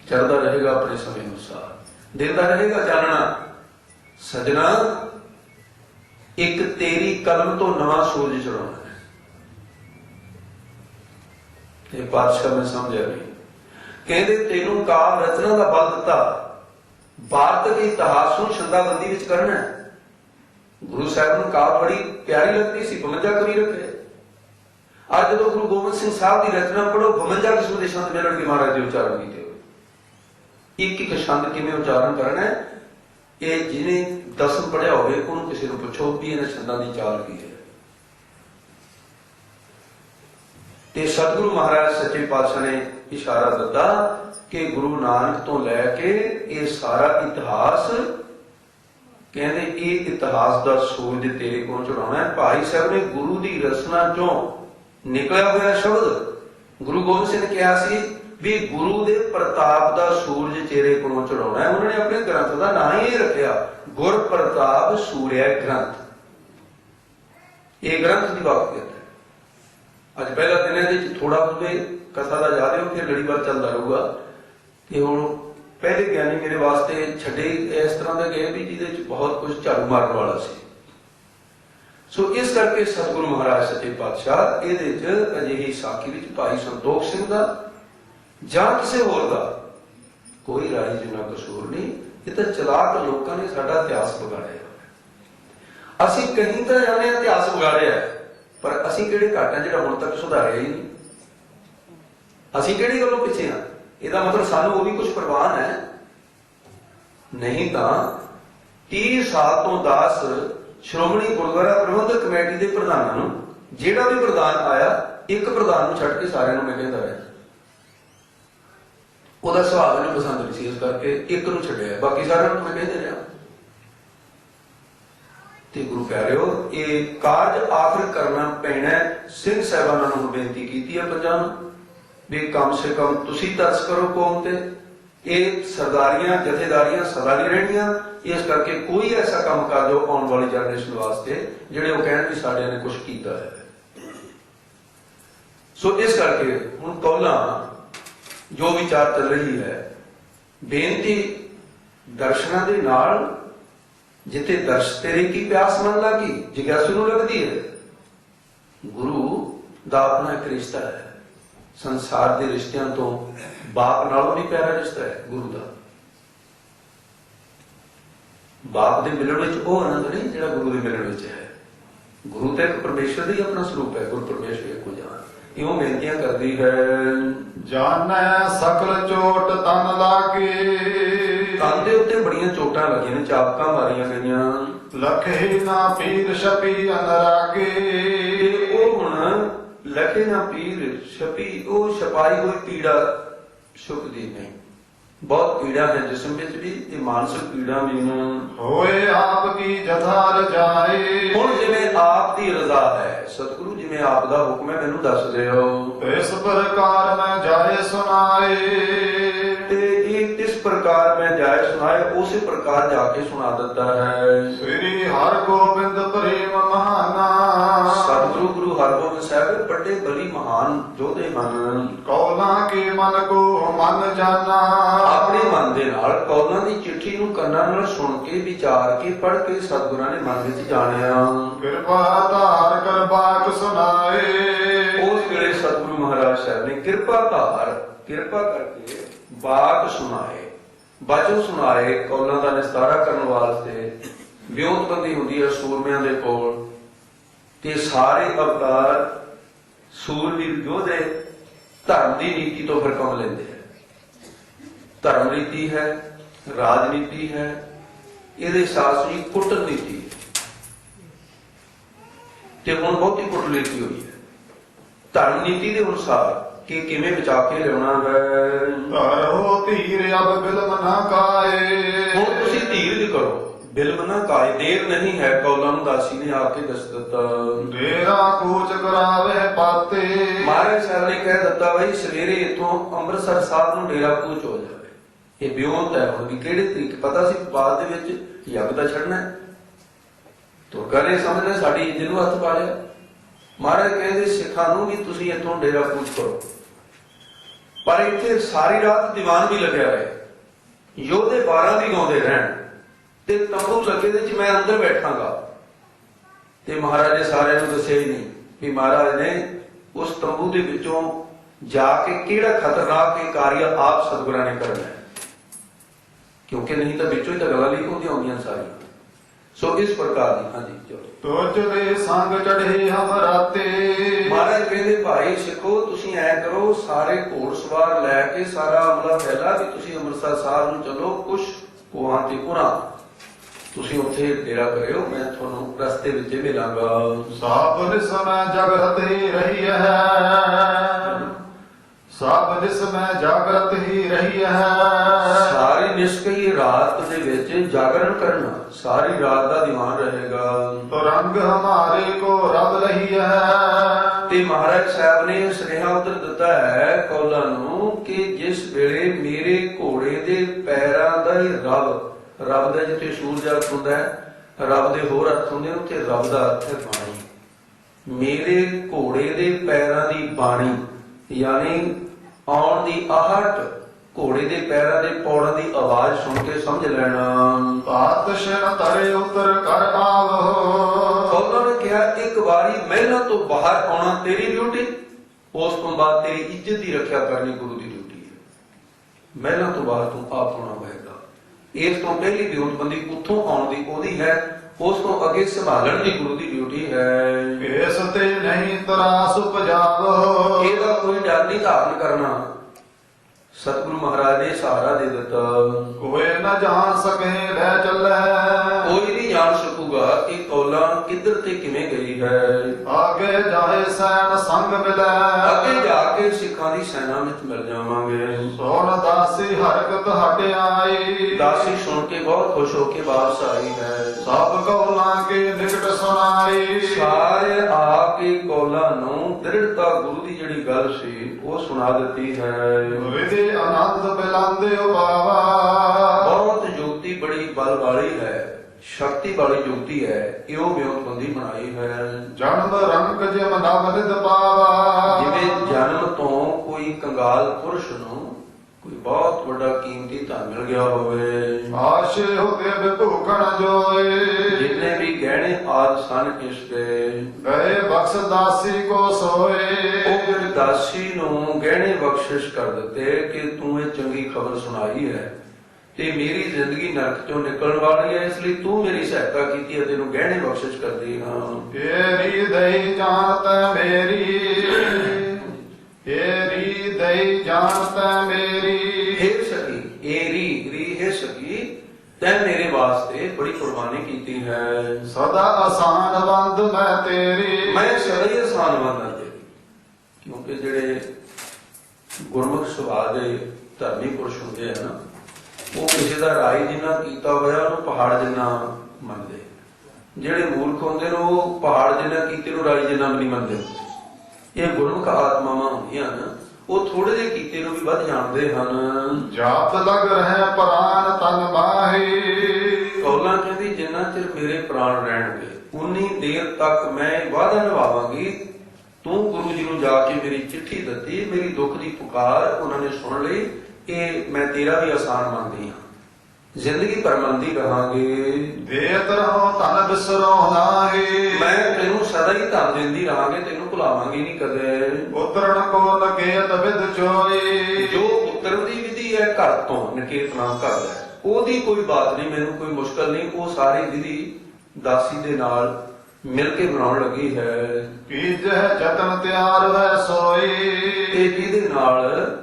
ਚੱਲਦਾ ਰਹੇਗਾ ਆਪਣੇ ਸਮੇਂ ਅਨੁਸਾਰ। ਦਿੰਦਾ ਰਹੇਗਾ ਚਾਨਣਾ। ਸਜਣਾ, ਇੱਕ ਤੇਰੀ ਕਲਮ ਤੋਂ ਨਵਾਂ ਸੂਰਜ ਚੜਾਉਣਾ ਹੈ। ਇਹ ਬਾਦਸ਼ਾਹ ਨੇ ਸਮਝਿਆ ਨਹੀਂ। ਕਹਿੰਦੇ, ਤੈਨੂੰ ਕਾਲ ਰਚਨਾ ਦਾ ਬਲ ਦਿੱਤਾ। ਭਾਰਤ ਦੇ ਇਤਿਹਾਸ ਨੂੰ ਛੰਦਾਬੰਦੀ ਵਿੱਚ ਕਰਨਾ ਹੈ। ਗੁਰੂ ਸਾਹਿਬ ਨੂੰ ਕਾਲ ਬੜੀ ਪਿਆਰੀ ਲੱਗਦੀ ਸੀ 52 ਕਵੀ ਰੱਖੇ। ਅੱਜ ਜਦੋਂ ਗੁਰੂ ਗੋਬਿੰਦ ਸਿੰਘ ਸਾਹਿਬ ਦੀ ਰਚਨਾ ਪੜੋ 52 ਕਿਸਮ ਦੇ ਸ਼ਬਦ ਮਿਲਣਗੇ ਮਹਾਰਾਜ ਦੇ ਉਚਾਰਨ ਕੀਤੇ ਹੋਏ। ਇੱਕ ਇੱਕ ਸ਼ਬਦ ਕਿਵੇਂ ਉਚਾਰਨ ਕਰਨਾ ਹੈ? ਇਹ ਜਿਹਨੇ ਦਸਮ ਪੜਿਆ ਹੋਵੇ, ਉਹਨੂੰ ਕਿਸੇ ਨੂੰ ਪੁੱਛੋ ਵੀ ਇਹਨਾਂ ਸ਼ਬਦਾਂ ਦੀ ਚਾਲ ਕੀ ਹੈ। ਤੇ ਸਤਿਗੁਰੂ ਮਹਾਰਾਜ ਸੱਚੇ ਪਾਤਸ਼ਾਹ ਨੇ ਇਸ਼ਾਰਾ ਦਿੱਤਾ ਕਿ ਗੁਰੂ ਨਾਨਕ ਤੋਂ ਲੈ ਕੇ ਇਹ ਸਾਰਾ ਇਤਿਹਾਸ ਕਹਿੰਦੇ, ਇਹ ਇਤਿਹਾਸ ਦਾ ਸੂਰਜ ਤੇਰੇ ਕੋਲ ਚੜਾਉਣਾ ਹੈ। ਭਾਈ ਸਾਹਿਬ ਨੇ ਗੁਰੂ ਦੀ ਰਸਨਾ ਚੋਂ ਨਿਕਲਿਆ ਹੋਇਆ ਸ਼ਬਦ, ਗੁਰੂ ਗੋਬਿੰਦ ਸਿੰਘ ਨੇ ਕਿਹਾ ਸੀ ਵੀ ਗੁਰੂ ਦੇ ਪ੍ਰਤਾਪ ਦਾ ਸੂਰਜ ਤੇਰੇ ਕੋਲੋਂ ਚੜਾਉਣਾ ਹੈ। ਉਹਨਾਂ ਨੇ ਆਪਣੇ ਗ੍ਰੰਥ ਦਾ ਨਾਂ ਹੀ ਇਹ ਰੱਖਿਆ, ਗੁਰ ਪ੍ਰਤਾਪ ਸੂਰਿਆ ਗ੍ਰੰਥ। ਇਹ ਗ੍ਰੰਥ ਦੀ ਵਾਕਿਅਤ ਹੈ। ਅੱਜ ਪਹਿਲਾ ਦਿਨ ਇਹਦੇ ਵਿੱਚ ਥੋੜਾ ਬੁੱਧੇ ਕਥਾ ਦਾ ਜਾ ਰਹੇ ਹੋ ਫਿਰ ਲੜੀਵਾਰ ਚੱਲਦਾ ਰਹੂਗਾ। ਤੇ ਹੁਣ ਪਹਿਲੇ ਗਿਆਨੀ ਮੇਰੇ ਵਾਸਤੇ ਛੱਡੇ ਇਸ ਤਰ੍ਹਾਂ ਦੇ ਗਏ ਵੀ ਜਿਹਦੇ ਵਿੱਚ ਬਹੁਤ ਕੁਝ ਝਾੜੂ ਮਾਰਨ ਵਾਲਾ ਸੀ। ਸੋ ਇਸ ਕਰਕੇ ਸਤਿਗੁਰੂ ਮਹਾਰਾਜ, ਸੱਚੇ ਪਾਤਸ਼ਾਹ, ਇਹਦੇ ਚ ਅਜਿਹੀ ਸਾਖੀ ਵਿੱਚ ਭਾਈ ਸੰਤੋਖ ਸਿੰਘ ਦਾ ਜਾਂ ਕਿਸੇ ਹੋਰ ਦਾ ਕੋਈ ਰਾਈ ਜਿੰਨਾ ਕਸੂਰ ਨਹੀਂ, ਇਹ ਤਾਂ ਚਲਾਕ ਲੋਕਾਂ ਨੇ ਸਾਡਾ ਇਤਿਹਾਸ ਵਿਗਾੜਿਆ। ਅਸੀਂ ਕਹੀਂ ਤਾਂ ਜਾਣੇ ਹਾਂ ਇਤਿਹਾਸ ਵਿਗਾੜਿਆ, ਪਰ ਅਸੀਂ ਕਿਹੜੇ ਘਾਟ ਹਾਂ ਜਿਹੜਾ ਹੁਣ ਤੱਕ ਸੁਧਾਰਿਆ ਹੀ ਨਹੀਂ। ਅਸੀਂ ਕਿਹੜੀ ਗੱਲੋਂ ਪਿੱਛੇ ਹਾਂ? ਇਹਦਾ ਮਤਲਬ ਸਾਨੂੰ ਉਹ ਵੀ ਕੁਝ ਪ੍ਰਵਾਨ ਹੈ। ਨਹੀਂ ਤਾਂ 30 ਸਾਲ ਤੋਂ 10 ਸ਼੍ਰੋਮਣੀ ਗੁਰਦੁਆਰਾ ਪ੍ਰਬੰਧਕ ਕਮੇਟੀ ਦੇ ਪ੍ਰਧਾਨਾਂ ਨੂੰ ਜਿਹੜਾ ਵੀ ਪ੍ਰਧਾਨ ਆਇਆ, ਇੱਕ ਪ੍ਰਧਾਨ ਨੂੰ ਛੱਡ ਕੇ ਸਾਰਿਆਂ ਨੂੰ ਮੈਂ ਕਹਿੰਦਾ ਰਿਹਾ ਉਹਦਾ ਸੁਭਾਅ ਮੈਨੂੰ ਪਸੰਦ ਨਹੀਂ ਸੀ, ਇਸ ਕਰਕੇ ਇੱਕ ਨੂੰ ਛੱਡਿਆ। ਬਾਕੀ ਸਾਰਿਆਂ ਨੂੰ ਮੈਂ ਕਹਿੰਦੇ ਰਿਹਾ। ਤੇ ਗੁਰੂ ਕਹਿ ਪਿਆਰਿਓ, ਇਹ ਕਾਰਜ ਆਖਰ ਕਰਨਾ ਪੈਣਾ ਸਿੰਘ ਸਾਹਿਬਾਨਾਂ ਨੂੰ ਬੇਨਤੀ ਕੀਤੀ ਹੈ ਪੰਜਾਂ ਨੂੰ। ਵੀ ਕਮ ਸੇ ਕਮ ਤੁਸੀਂ ਤਰਸ ਕਰੋ ਕੌਮ ਤੇ। ਇਹ ਸਰਦਾਰੀਆਂ, ਜਥੇਦਾਰੀਆਂ ਸਦਾ ਨਹੀਂ ਰਹਿਣੀਆਂ। ਇਸ ਕਰਕੇ ਕੋਈ ਐਸਾ ਕੰਮ ਕਰ ਦਿਓ ਆਉਣ ਵਾਲੀ ਜਨਰੇਸ਼ਨ ਵਾਸਤੇ ਜਿਹੜੇ ਉਹ ਕਹਿਣ ਵੀ ਸਾਡਿਆਂ ਨੇ ਕੁਝ ਕੀਤਾ ਹੈ। ਸੋ ਇਸ ਕਰਕੇ ਹੁਣ ਕੌਲਾਂ ਜੋ ਵਿਚਾਰ ਚੱਲ ਰਹੀ ਹੈ, ਬੇਨਤੀ ਦਰਸ਼ਨਾਂ ਦੇ ਨਾਲ, ਜਿੱਥੇ ਦਰਸ਼ ਤੇਰੇ ਕੀ ਪਿਆਸ ਮਨ ਲੱਗੀ, ਜਿਗਿਆਸੂ ਨੂੰ ਲੱਗਦੀ ਹੈ, ਗੁਰੂ ਦਾ ਆਪਣਾ ਇੱਕ ਰਿਸ਼ਤਾ ਹੈ। ਸੰਸਾਰ ਦੇ ਰਿਸ਼ਤਿਆਂ ਤੋਂ ਬਾਪ ਨਾਲੋਂ ਵੀ ਪਿਆਰਾ ਰਿਸ਼ਤਾ ਹੈ ਗੁਰੂ ਦਾ। ਬਾਪ ਦੇ ਮਿਲਣ ਵਿੱਚ ਉਹ ਆਨੰਦ ਨਹੀਂ ਜਿਹੜਾ ਗੁਰੂ ਦੇ ਮਿਲਣ ਵਿੱਚ ਹੈ। ਗੁਰੂ ਤੇ ਪਰਮੇਸ਼ਰ ਦਾ ਹੀ ਆਪਣਾ ਸਰੂਪ ਹੈ ਗੁਰੂ ਪਰਮੇਸ਼ਰ ਇੱਕੋ ਜਾਣ ਇਉਂ ਬੇਨਤੀਆਂ ਕਰਦੀ ਹੈ ਜਾਣੈ ਸਕਲ ਚੋਟ ਤਨ ਲਾਗੇ। ਕੰਨ ਦੇ ਉੱਤੇ ਬੜੀਆਂ ਚੋਟਾਂ ਲੱਗੀਆਂ ਨੇ ਚਾਪਕਾਂ ਮਾਰੀਆਂ ਗਈਆਂ। ਲਖੇ ਨਾ ਪੀਰ ਛਪੀ ਅਨਰਾਗੇ। ਉਹ ਹੁਣ ਲਖੇ ਨਾ ਪੀਰ ਛਪੀ ਉਹ ਛਪਾਈ ਹੋਈ ਪੀੜਾ ਸੁਖਦੀ ਨਹੀਂ। ਬਹੁਤ ਪੀੜਾ ਹੈ ਜਿਸਮ ਵਿੱਚ ਵੀ ਤੇ ਮਾਨਸਿਕ ਪੀੜਾ ਵੀ ਨੇ। ਹੋਏ ਆਪ ਕੀ ਜਥਾ ਰਜਾਏ। ਹੁਣ ਜਿਵੇਂ ਆਪ ਦੀ ਰਜ਼ਾ ਹੈ ਸਤਿਗੁਰੂ ਜਿਵੇਂ ਆਪ ਦਾ ਹੁਕਮ ਹੈ ਮੈਨੂੰ ਦੱਸ ਦਿਓ। ਇਸ ਪ੍ਰਕਾਰ ਮੈਂ ਜਾਏ ਕਿਸ ਪ੍ਰਕਾਰ ਮੈਂ ਜਾਇ ਸੁਣਾਏ ਉਸੇ ਪ੍ਰਕਾਰ ਜਾ ਕੇ ਸੁਣਾ ਦਿੱਤਾ ਹੈ। ਸ੍ਰੀ ਹਰਿ ਗੋਬਿੰਦ ਪ੍ਰੇਮ ਮਹਾਨਾ। ਸਤਿਗੁਰੂ ਗੁਰੂ ਹਰਗੋਬਿੰਦ ਸਾਹਿਬ ਵੱਡੇ ਬਲੀ ਮਹਾਨ ਯੋਧੇ ਹਨ ਕੌਲਾਂ ਕੇ ਮਨ ਕੋ ਮਨ ਜਾਨਾ। ਆਪਣੇ ਮਨ ਦੇ ਨਾਲ ਕੌਲਾਂ ਦੀ ਚਿੱਠੀ ਨੂੰ ਕੰਨਾਂ ਨਾਲ ਸੁਣ ਕੇ ਵਿਚਾਰ ਕੇ ਪੜ੍ਹ ਕੇ ਸਤਿਗੁਰਾਂ ਨੇ ਮਨ ਵਿੱਚ ਜਾਣਿਆ। ਕਿਰਪਾ ਧਾਰ ਕਰ ਬਾਕ ਸੁਨਾਏ ਉਸ ਵੇਲੇ ਸਤਿਗੁਰੂ ਮਹਾਰਾਜ ਸਾਹਿਬ ਨੇ ਕਿਰਪਾ ਧਾਰ ਕਿਰਪਾ ਕਰਕੇ ਬਾਤ ਸੁਣਾਏ। ਬਚਨ ਸੁਣਾਏ ਕੌਲਾਂ ਦਾ ਨਿਸਤਾਰਾ ਕਰਨ ਵਾਸਤੇ ਵਿਉਂਤਬੰਦੀ ਹੁੰਦੀ ਹੈ ਸੂਰਮਿਆਂ ਦੇ ਕੋਲ। ਤੇ ਸਾਰੇ ਅਵਤਾਰ ਸੂਰਵੀਰ ਯੋਧੇ ਧਰਮ ਦੀ ਨੀਤੀ ਤੋਂ ਫਿਰ ਲੈਂਦੇ ਹੈ ਧਰਮ ਨੀਤੀ ਹੈ, ਰਾਜਨੀਤੀ ਹੈ, ਇਹਦੇ ਸਾਥ ਹੀ ਕੁਟਨੀਤੀ ਤੇ ਹੁਣ ਬਹੁਤੀ ਕੁਟਨੀਤੀ ਹੋਈ ਹੈ। ਧਰਮ ਨੀਤੀ ਦੇ ਅਨੁਸਾਰ ਕਿ ਕਿਵੇਂ ਬਚਾ ਕੇ ਲਿਆਉਣਾ ਹੈ? ਧਰੋ ਧੀਰ ਅਬ ਬਿਲਮ ਨਾ ਕਾਏ। ਹੁਣ ਤੁਸੀਂ ਧੀਰਜ ਕਰੋ। ਬਿਲਮ ਨਾ ਕਾਇ ਦੇਰ ਨਹੀਂ ਹੈ ਕੌਲਾਂ ਨੂੰ ਦਾਸੀ ਨੇ ਆ ਕੇ ਦੱਸ ਦਿੱਤਾ। ਡੇਰਾ ਕੂਚ ਕਰਾਵੇ ਪਾਤੇ। ਮਹਾਰਾਜ ਸਾਹਿਬ ਨੇ ਕਹਿ ਦਿੱਤਾ ਬਈ ਸਵੇਰੇ ਇਥੋਂ ਅੰਮ੍ਰਿਤਸਰ ਸਾਹਿਬ ਨੂੰ ਡੇਰਾ ਕੂਚ ਹੋ ਜਾਵੇ। ਇਹ ਬਿਉਂਤ ਹੈ ਹੁਣ ਵੀ ਕਿਹੜੇ ਤਰੀਕੇ ਪਤਾ ਸੀ ਬਾਅਦ ਦੇ ਵਿੱਚ ਯੱਗ ਦਾ ਛੱਡਣਾ ਤੁਰਕਾਂ ਨੇ ਸਮਝਿਆ ਸਾਡੀ ਇੱਜ਼ਤ ਨੂੰ ਹੱਥ ਪਾ ਲਿਆ। ਮਹਾਰਾਜ ਕਹਿੰਦੇ ਸਿੱਖਾਂ ਨੂੰ ਵੀ ਤੁਸੀਂ ਇੱਥੋਂ ਡੇਰਾ ਕੂਚ ਕਰੋ। ਪਰ ਇੱਥੇ ਸਾਰੀ ਰਾਤ ਦੀਵਾਨ ਵੀ ਲੱਗਿਆ ਰਹੇ। ਯੋਧੇ 12 ਵੀ ਗਾਉਂਦੇ ਰਹਿਣ। ਤੇ ਤੰਬੂ ਲੱਗੇ ਦੇ ਚ ਮੈਂ ਅੰਦਰ ਬੈਠਾਂਗਾ। ਤੇ ਮਹਾਰਾਜ ਨੇ ਸਾਰਿਆਂ ਨੂੰ ਦੱਸਿਆ ਹੀ ਨਹੀਂ ਵੀ ਮਹਾਰਾਜ ਨੇ ਉਸ ਤੰਬੂ ਦੇ ਵਿੱਚੋਂ ਜਾ ਕੇ ਕਿਹੜਾ ਖਤਰਨਾਕ ਇਹ ਕਾਰਿਆ ਆਪ ਸਤਿਗੁਰਾਂ ਨੇ ਕਰਨਾ ਕਿਉਂਕਿ ਨਹੀਂ ਤਾਂ ਵਿੱਚੋਂ ਹੀ ਤਾਂ ਗੱਲਾਂ ਲੀਕ ਹੁੰਦੀਆਂ ਹੁੰਦੀਆਂ ਸਾਰੀਆਂ। ਸੋ ਇਸ ਪ੍ਰਕਾਰ ਦੀ ਹਾਂਜੀ ਚਲੋ। ਤੁਝ ਦੇ ਸੰਗ ਚੜ੍ਹੇ ਹਮ ਰਾਤੇ ਮਹਾਰਾਜ ਕਹਿੰਦੇ ਭਾਈ ਸਿੱਖੋ ਤੁਸੀਂ ਐ ਕਰੋ ਸਾਰੇ ਘੋੜ ਸਵਾਰ ਲੈ ਕੇ ਸਾਰਾ ਅਮਲਾ ਫੈਲਾ ਵੀ ਤੁਸੀਂ ਅੰਮ੍ਰਿਤਸਰ ਸਾਹਿਬ ਨੂੰ ਚਲੋ ਕੁਛ ਕੋਹਾਂ ਤੇ ਪੁਰਾ ਤੁਸੀਂ ਉੱਥੇ ਡੇਰਾ ਕਰਿਓ ਮੈਂ ਤੁਹਾਨੂੰ ਰਸਤੇ ਵਿੱਚ ਮਿਲਾਂਗਾ। ਸਭ ਨਿਸਮੈ ਜਗਤ ਹੀ ਰਹੀ ਹੈ। ਸਭ ਨਿਸਮੈ ਜਾਗਰਤ ਹੀ ਰਹੀ ਹੈ। ਸਾਰੀ ਨਿਸ਼ਕਈ ਰਾਤ ਦੇ ਵਿੱਚ ਜਾਗਰਣ ਕਰਨਾ ਸਾਰੀ ਰਾਤ ਦਾ ਦੀਵਾਨ ਰਹੇਗਾ। ਤੋ ਰੰਗ ਹਮਾਰੇ ਕੋ ਰਬ ਰਹੀ ਹੈ। ਤੇ ਮਹਾਰਾਜ ਸਾਹਿਬ ਨੇ ਸੁਨੇਹਾ ਉਧਰ ਦਿੱਤਾ ਹੈ ਕੌਲਾਂ ਨੂੰ ਕਿ ਜਿਸ ਵੇਲੇ ਮੇਰੇ ਘੋੜੇ ਦੇ ਪੈਰਾਂ ਦਾ ਹੀ ਰਬ ਰੱਬ ਦਾ ਜਿੱਥੇ ਸੂਰਜ ਅਰਥ ਹੁੰਦਾ ਹੈ ਰੱਬ ਦੇ ਹੋਰ ਅਰਥ ਹੁੰਦੇ ਨੇ ਉੱਥੇ ਰੱਬ ਦਾ ਅਰਥ ਹੈ ਬਾਣੀ। ਮੇਰੇ ਘੋੜੇ ਦੇ ਪੈਰਾਂ ਦੀ ਬਾਣੀ ਯਾਨੀ ਆਉਣ ਦੀ ਆਹਟ ਘੋੜੇ ਦੇ ਪੈਰਾਂ ਦੇ ਪੌੜਾਂ ਦੀ ਆਵਾਜ਼ ਸੁਣ ਕੇ ਸਮਝ ਲੈਣਾ। ਪਾਤਸ਼ਾਹ ਤਰੇ ਉਤਰ ਕਰ ਆਵੋ। ਉਹਨਾਂ ਨੇ ਕਿਹਾ ਇੱਕ ਵਾਰੀ ਮਹਿਲਾਂ ਤੋਂ ਬਾਹਰ ਆਉਣਾ ਤੇਰੀ ਡਿਊਟੀ ਉਸ ਤੋਂ ਬਾਅਦ ਤੇਰੀ ਇੱਜ਼ਤ ਦੀ ਰੱਖਿਆ ਕਰਨੀ ਗੁਰੂ ਦੀ ਡਿਊਟੀ ਹੈ। ਮਹਿਲਾਂ ਤੋਂ ਬਾਹਰ ਤੂੰ ਆਪ ਹੋਣਾ ਹੋਏਗਾ ਇਸ ਤੋਂ ਪਹਿਲੀ ਵਿਉਂਤਬੰਦੀ ਉੱਥੋਂ ਆਉਣ ਦੀ ਉਹਦੀ ਹੈ ਉਸ ਤੋਂ ਅੱਗੇ ਸੰਭਾਲਣ ਦੀ ਗੁਰੂ ਦੀ ਡਿਊਟੀ ਹੈ। ਇਸ ਤੇ ਨਹੀਂ ਤਰਾਸ ਉਪਜਾਵੋ ਇਹਦਾ ਕੋਈ ਡਰ ਨਹੀਂ ਧਾਰਨ ਕਰਨਾ। ਸਤਿਗੁਰੂ ਮਹਾਰਾਜ ਨੇ ਸਹਾਰਾ ਦੇ ਦਿੱਤਾ। ਕੋਈ ਨਾ ਜਾਣ ਸਕੇ ਲੈ ਚੱਲੇ। ਕੋਈ ਨਹੀਂ ਜਾਣ ਸਕੂਗਾ ਕਿ ਕੌਲਾਂ ਕਿੱਧਰ ਤੇ ਕਿਵੇਂ ਗਈ ਹੈ? ਆਗੇ ਜਾਏ ਸੈਨ ਸੰਗ ਮਿਲੈ। ਅੱਗੇ ਜਾ ਕੇ ਸਿੱਖਾਂ ਦੀ ਸੈਨਾ ਵਿੱਚ ਮਿਲ ਜਾਵਾਂਗੇ। ਸੋਣ ਦਾਸੀ ਹਰਕਤ ਹਟ ਆਈ। ਦਾਸੀ ਸੁਣ ਕੇ ਬਹੁਤ ਖੁਸ਼ ਹੋ ਕੇ ਵਾਪਸ ਆਈ ਹੈ। ਸਭ ਕੇ ਨਿਕਟ ਸੁਣਾਈ। ਸਾਰੇ ਆ ਕੇ ਕੌਲਾਂ ਨੂੰ ਦ੍ਰਿੜਤਾ ਗੁਰੂ ਦੀ ਜਿਹੜੀ ਗੱਲ ਸੀ ਉਹ ਸੁਣਾ ਦਿੱਤੀ ਹੈ। ਵਿਦੇ ਆਨੰਦ ਬਿਲਾਂਦੇ ਉਪਾਵਾ ਬਹੁਤ ਜੋਤੀ ਬੜੀ ਬਲ ਵਾਲੀ ਹੈ। ਸ਼ਕਤੀ ਵਾਲੀ ਜੋਤੀ ਹੈ ਇਹੋ ਵਿਉਂਤਬੰਦੀ ਬਣਾਈ ਹੈ। ਜਨਮ ਰੰਗ ਜਿਮ ਨਵ ਨਿਦ ਪਾਵਾ। ਜਿਵੇਂ ਜਨਮ ਤੋਂ ਕੋਈ ਕੰਗਾਲ ਪੁਰਸ਼ ਨੂੰ ਕੋਈ ਬਹੁਤ ਵੱਡਾ ਕੀਮਤੀ ਧਨ ਮਿਲ ਗਿਆ ਹੋਵੇ। ਆਸ਼ੇ ਹੋਤੇ ਬਿਭੂਖਣ ਜੋਏ। ਜਿੰਨੇ ਵੀ ਗਹਿਣੇ ਆਦ ਸਨ ਇਸ ਦੇ। ਗਏ ਬਖਸ਼ ਦਾਸੀ ਕੋ ਸੋਏ। ਉਹ ਫਿਰ ਦਾਸੀ ਨੂੰ ਗਹਿਣੇ ਬਖਸ਼ਿਸ਼ ਕਰ ਦਿੱਤੇ ਕਿ ਤੂੰ ਇਹ ਚੰਗੀ ਖਬਰ ਸੁਣਾਈ ਹੈ। ਤੇ ਮੇਰੀ ਜ਼ਿੰਦਗੀ ਨਰਕ ਚੋਂ ਨਿਕਲਣ ਵਾਲੀ ਹੈ ਇਸ ਲਈ ਤੂੰ ਮੇਰੀ ਸਹਾਇਤਾ ਕੀਤੀ ਹੈ ਤੈਨੂੰ ਗਹਿਣੇ ਬਖਸ਼ਿਸ਼ ਕਰਦੀ ਹਾਂ। ਏਰੀ ਦਈ ਜਾਣਤ ਮੇਰੀ ਏਰੀ ਦਈ ਜਾਣਤ ਮੇਰੀ। ਹੇ ਸਕੀ ਏਰੀ ਰੀ ਹੈ ਸਕੀ ਤੈਂ ਮੇਰੇ ਵਾਸਤੇ ਬੜੀ ਕੁਰਬਾਨੀ ਕੀਤੀ ਹੈ। ਸਦਾ ਆਸਾਨ ਬੰਦ ਮੈਂ ਤੇਰੀ। ਮੈਂ ਸਦਾ ਹੀ ਆਸਾਨ ਮੰਨਦਾ ਤੇਰੀ। ਕਿਉਂਕਿ ਜਿਹੜੇ ਗੁਰਮੁਖ ਸੁਭਾਅ ਦੇ ਧਰਮੀ ਪੁਰਸ਼ ਹੁੰਦੇ ਆ ਨਾ ਉਹ ਕਿਸੇ ਦਾ ਰਾਈ ਜਿੰਨਾ ਕੀਤਾ ਹੋਇਆ ਉਹਨੂੰ ਪਹਾੜ ਜਿੰਨਾ ਮੰਨਦੇ। ਜਿਹੜੇ ਮੂਰਖ ਹੁੰਦੇ ਨੇ ਉਹ ਪਹਾੜ ਜਿੰਨਾ ਕੀਤੇ ਨੂੰ ਰਾਈ ਜਿੰਨਾ ਨਹੀਂ ਮੰਨਦੇ। ਇਹ ਗੁਰਮੁਖ ਆਤਮਾਵਾਂ ਹੁੰਦੀਆਂ ਨੇ ਉਹ ਥੋੜੇ ਜਿਹੇ ਕੀਤੇ ਨੂੰ ਵੀ ਵੱਧ ਜਾਣਦੇ ਹਨ। ਜਾਤ ਲਗ ਰਹਿ ਪ੍ਰਾਨ ਤਨ ਮਾਹੀ। ਕੌਲਾਂ ਕਹਿੰਦੀ ਜਿੰਨਾ ਚਿਰ ਮੇਰੇ ਪ੍ਰਾਣ ਰਹਿਣਗੇ ਉਨੀ ਦੇਰ ਤੱਕ ਮੈਂ ਵਾਅਦਾ ਨਿਭਾਵਾਂਗੀ। ਤੂੰ ਗੁਰੂ ਜੀ ਨੂੰ ਜਾ ਕੇ ਮੇਰੀ ਚਿੱਠੀ ਦਿੱਤੀ ਮੇਰੀ ਦੁੱਖ ਦੀ ਪੁਕਾਰ ਉਹਨਾਂ ਨੇ ਸੁਣ ਲਈ। ਇਹ ਮੈਂ ਤੇਰਾ ਵੀ ਆਸਾਨ ਮੰਨਦੀ ਹਾਂ। ਜ਼ਿੰਦਗੀ ਭਰ ਮੰਨਦੀ ਰਹਾਂਗੇ। ਦੇਤ ਰਹੋ ਤਨ ਬਿਸਰੋ ਨਾਹੀ। ਮੈਂ ਤੈਨੂੰ ਸਦਾ ਹੀ ਧਨ ਦਿੰਦੀ ਰਹਾਂਗੇ ਤੈਨੂੰ ਭੁਲਾਵਾਂਗੀ ਨਹੀਂ ਕਦੇ। ਉਤਰਣ ਕੋ ਨਕੇਤ ਵਿਦ ਚੋਈ ਜੋ ਪੁੱਤਰ ਦੀ ਵਿਧੀ ਹੈ ਘਰ ਤੋਂ ਨਿਕੇਤ ਨਾਮ ਕਰਦਾ ਹੈ। ਉਹਦੀ ਕੋਈ ਬਾਤ ਨਹੀਂ ਮੈਨੂੰ ਕੋਈ ਮੁਸ਼ਕਲ ਨਹੀਂ। ਉਹ ਸਾਰੀ ਵਿਧੀ ਦਾਸੀ ਦੇ ਨਾਲ ਮਿਲ ਕੇ ਬਣਾਉਣ ਲੱਗੀ ਹੈ। ਕੀਜ ਜਤਨ ਤਿਆਰ ਵੈ ਸੋਈ। ਤੇ ਜਿਹਦੇ ਨਾਲ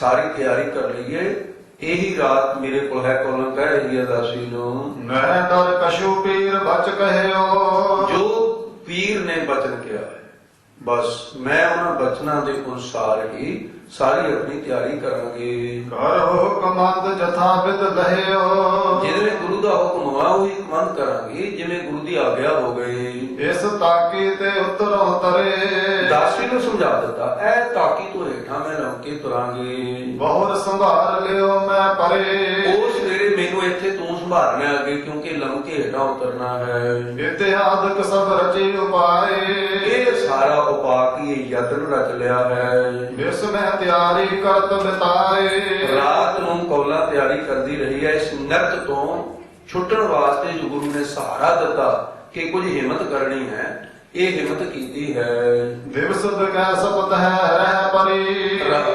ਸਾਰੀ ਤਿਆਰੀ ਕਰ ਲਈਏ ਇਹੀ ਰਾਤ ਮੇਰੇ ਕੋਲ ਹੈ ਕੋਲੋਂ ਕਹਿ ਰਹੀ ਹੈ ਦਾਸੀ ਨੂੰ? ਮੈਂ ਦਰ ਕਸ਼ੂ ਪੀਰ ਬਚ ਕਹਿਓ। ਜੋ ਪੀਰ ਨੇ ਬਚਨ ਕਿਹਾ ਹੈ। ਬਸ ਮੈਂ ਉਹਨਾਂ ਬਚਨਾਂ ਦੇ ਅਨੁਸਾਰ ਹੀ ਸਾਰੀ ਆਪਣੀ ਤਿਆਰੀ ਕਰਾਂਗੇ। ਕਰੋ ਕਮੰਦ ਜਥਾ ਵਿਦ ਲਹਿਓ। ਜਿਵੇਂ ਗੁਰੂ ਦਾ ਹੁਕਮ ਹੋਇਆ ਉਹੀ ਮੰਨ ਕਰਾਂਗੇ ਜਿਵੇਂ ਗੁਰੂ ਦੀ ਆਗਿਆ ਹੋ ਗਈ। ਇਸ ਤਾਕੀ ਤੇ ਉਤਰੋ ਤਰੇ ਦਾਸੀ ਨੂੰ ਸਮਝਾ ਦਿੱਤਾ ਇਹ ਤਾਕੀ ਤੋਂ ਹੇਠਾਂ ਮੈਂ ਲੰਘ ਕੇ ਤੁਰਾਂਗੇ। ਬਹੁਰ ਸੰਭਾਲ ਲਿਓ ਮੈਂ ਪਰੇ। ਉਸ ਵੇਲੇ ਮੈਨੂੰ ਇੱਥੇ ਤੂੰ ਸੰਭਾਲਣਾ ਅੱਗੇ ਕਿਉਂਕਿ ਲੰਘ ਕੇ ਹੇਠਾਂ ਉਤਰਨਾ ਹੈ। ਇਤਿਹਾਦਕ ਸਭ ਰਚੇ ਉਪਾਏ। ਇਹ ਸਾਰਾ ਉਪਾਅ ਕੀ ਇਹ ਯਤਨ ਰਚ ਲਿਆ ਹੈ। ਇਸ ਮੈਂ ਤਿਆਰੀ ਕਰਤ ਬਿਤਾਏ। ਰਾਤ ਨੂੰ ਕੌਲਾ ਤਿਆਰੀ ਕਰਦੀ ਰਹੀ ਹੈ। ਇਸ ਨਰਕ ਤੋਂ ਛੁੱਟਣ ਵਾਸਤੇ ਗੁਰੂ ਨੇ ਸਹਾਰਾ ਦਿੱਤਾ ਕਿ ਕੁਝ ਹਿੰਮਤ ਕਰਨੀ ਹੈ। ਇਹ ਹਿੰਮਤ ਕੀਤੀ ਹੈ। ਦਿਵਸ ਦਕੈ ਸਪਤ ਹੈ ਰਹਿ ਪਰੀ।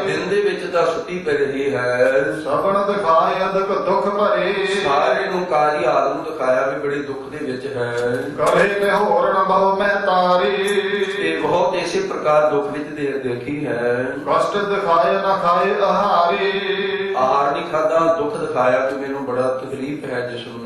ਦਿਨ ਦੇ ਵਿੱਚ ਤਾਂ ਸੁੱਤੀ ਪੈ ਰਹੀ ਹੈ। ਸਬਣ ਦਿਖਾਏ ਅਦਕ ਦੁਖ ਭਰੇ। ਸਾਰੇ ਨੂੰ ਕਾਜੀ ਆਦਮ ਦਿਖਾਇਆ ਵੀ ਬੜੇ ਦੁੱਖ ਦੇ ਵਿੱਚ ਹੈ। ਕਰੇ ਕੇ ਹੋਰਨ ਬਹੁ ਮੈਂ ਤਾਰੀ। ਤੇ ਬਹੁਤ ਇਸੇ ਪ੍ਰਕਾਰ ਦੁੱਖ ਵਿੱਚ ਦੇ ਦੇਖੀ ਹੈ। ਕਸ਼ਟ ਦਿਖਾਏ ਨਾ ਖਾਏ ਆਹਾਰੀ। ਆਹਾਰ ਨਹੀਂ ਖਾਦਾ ਦੁੱਖ ਦਿਖਾਇਆ ਕਿ ਮੈਨੂੰ ਬੜਾ ਤਕਲੀਫ ਹੈ ਜਿਸਮ ਨੂੰ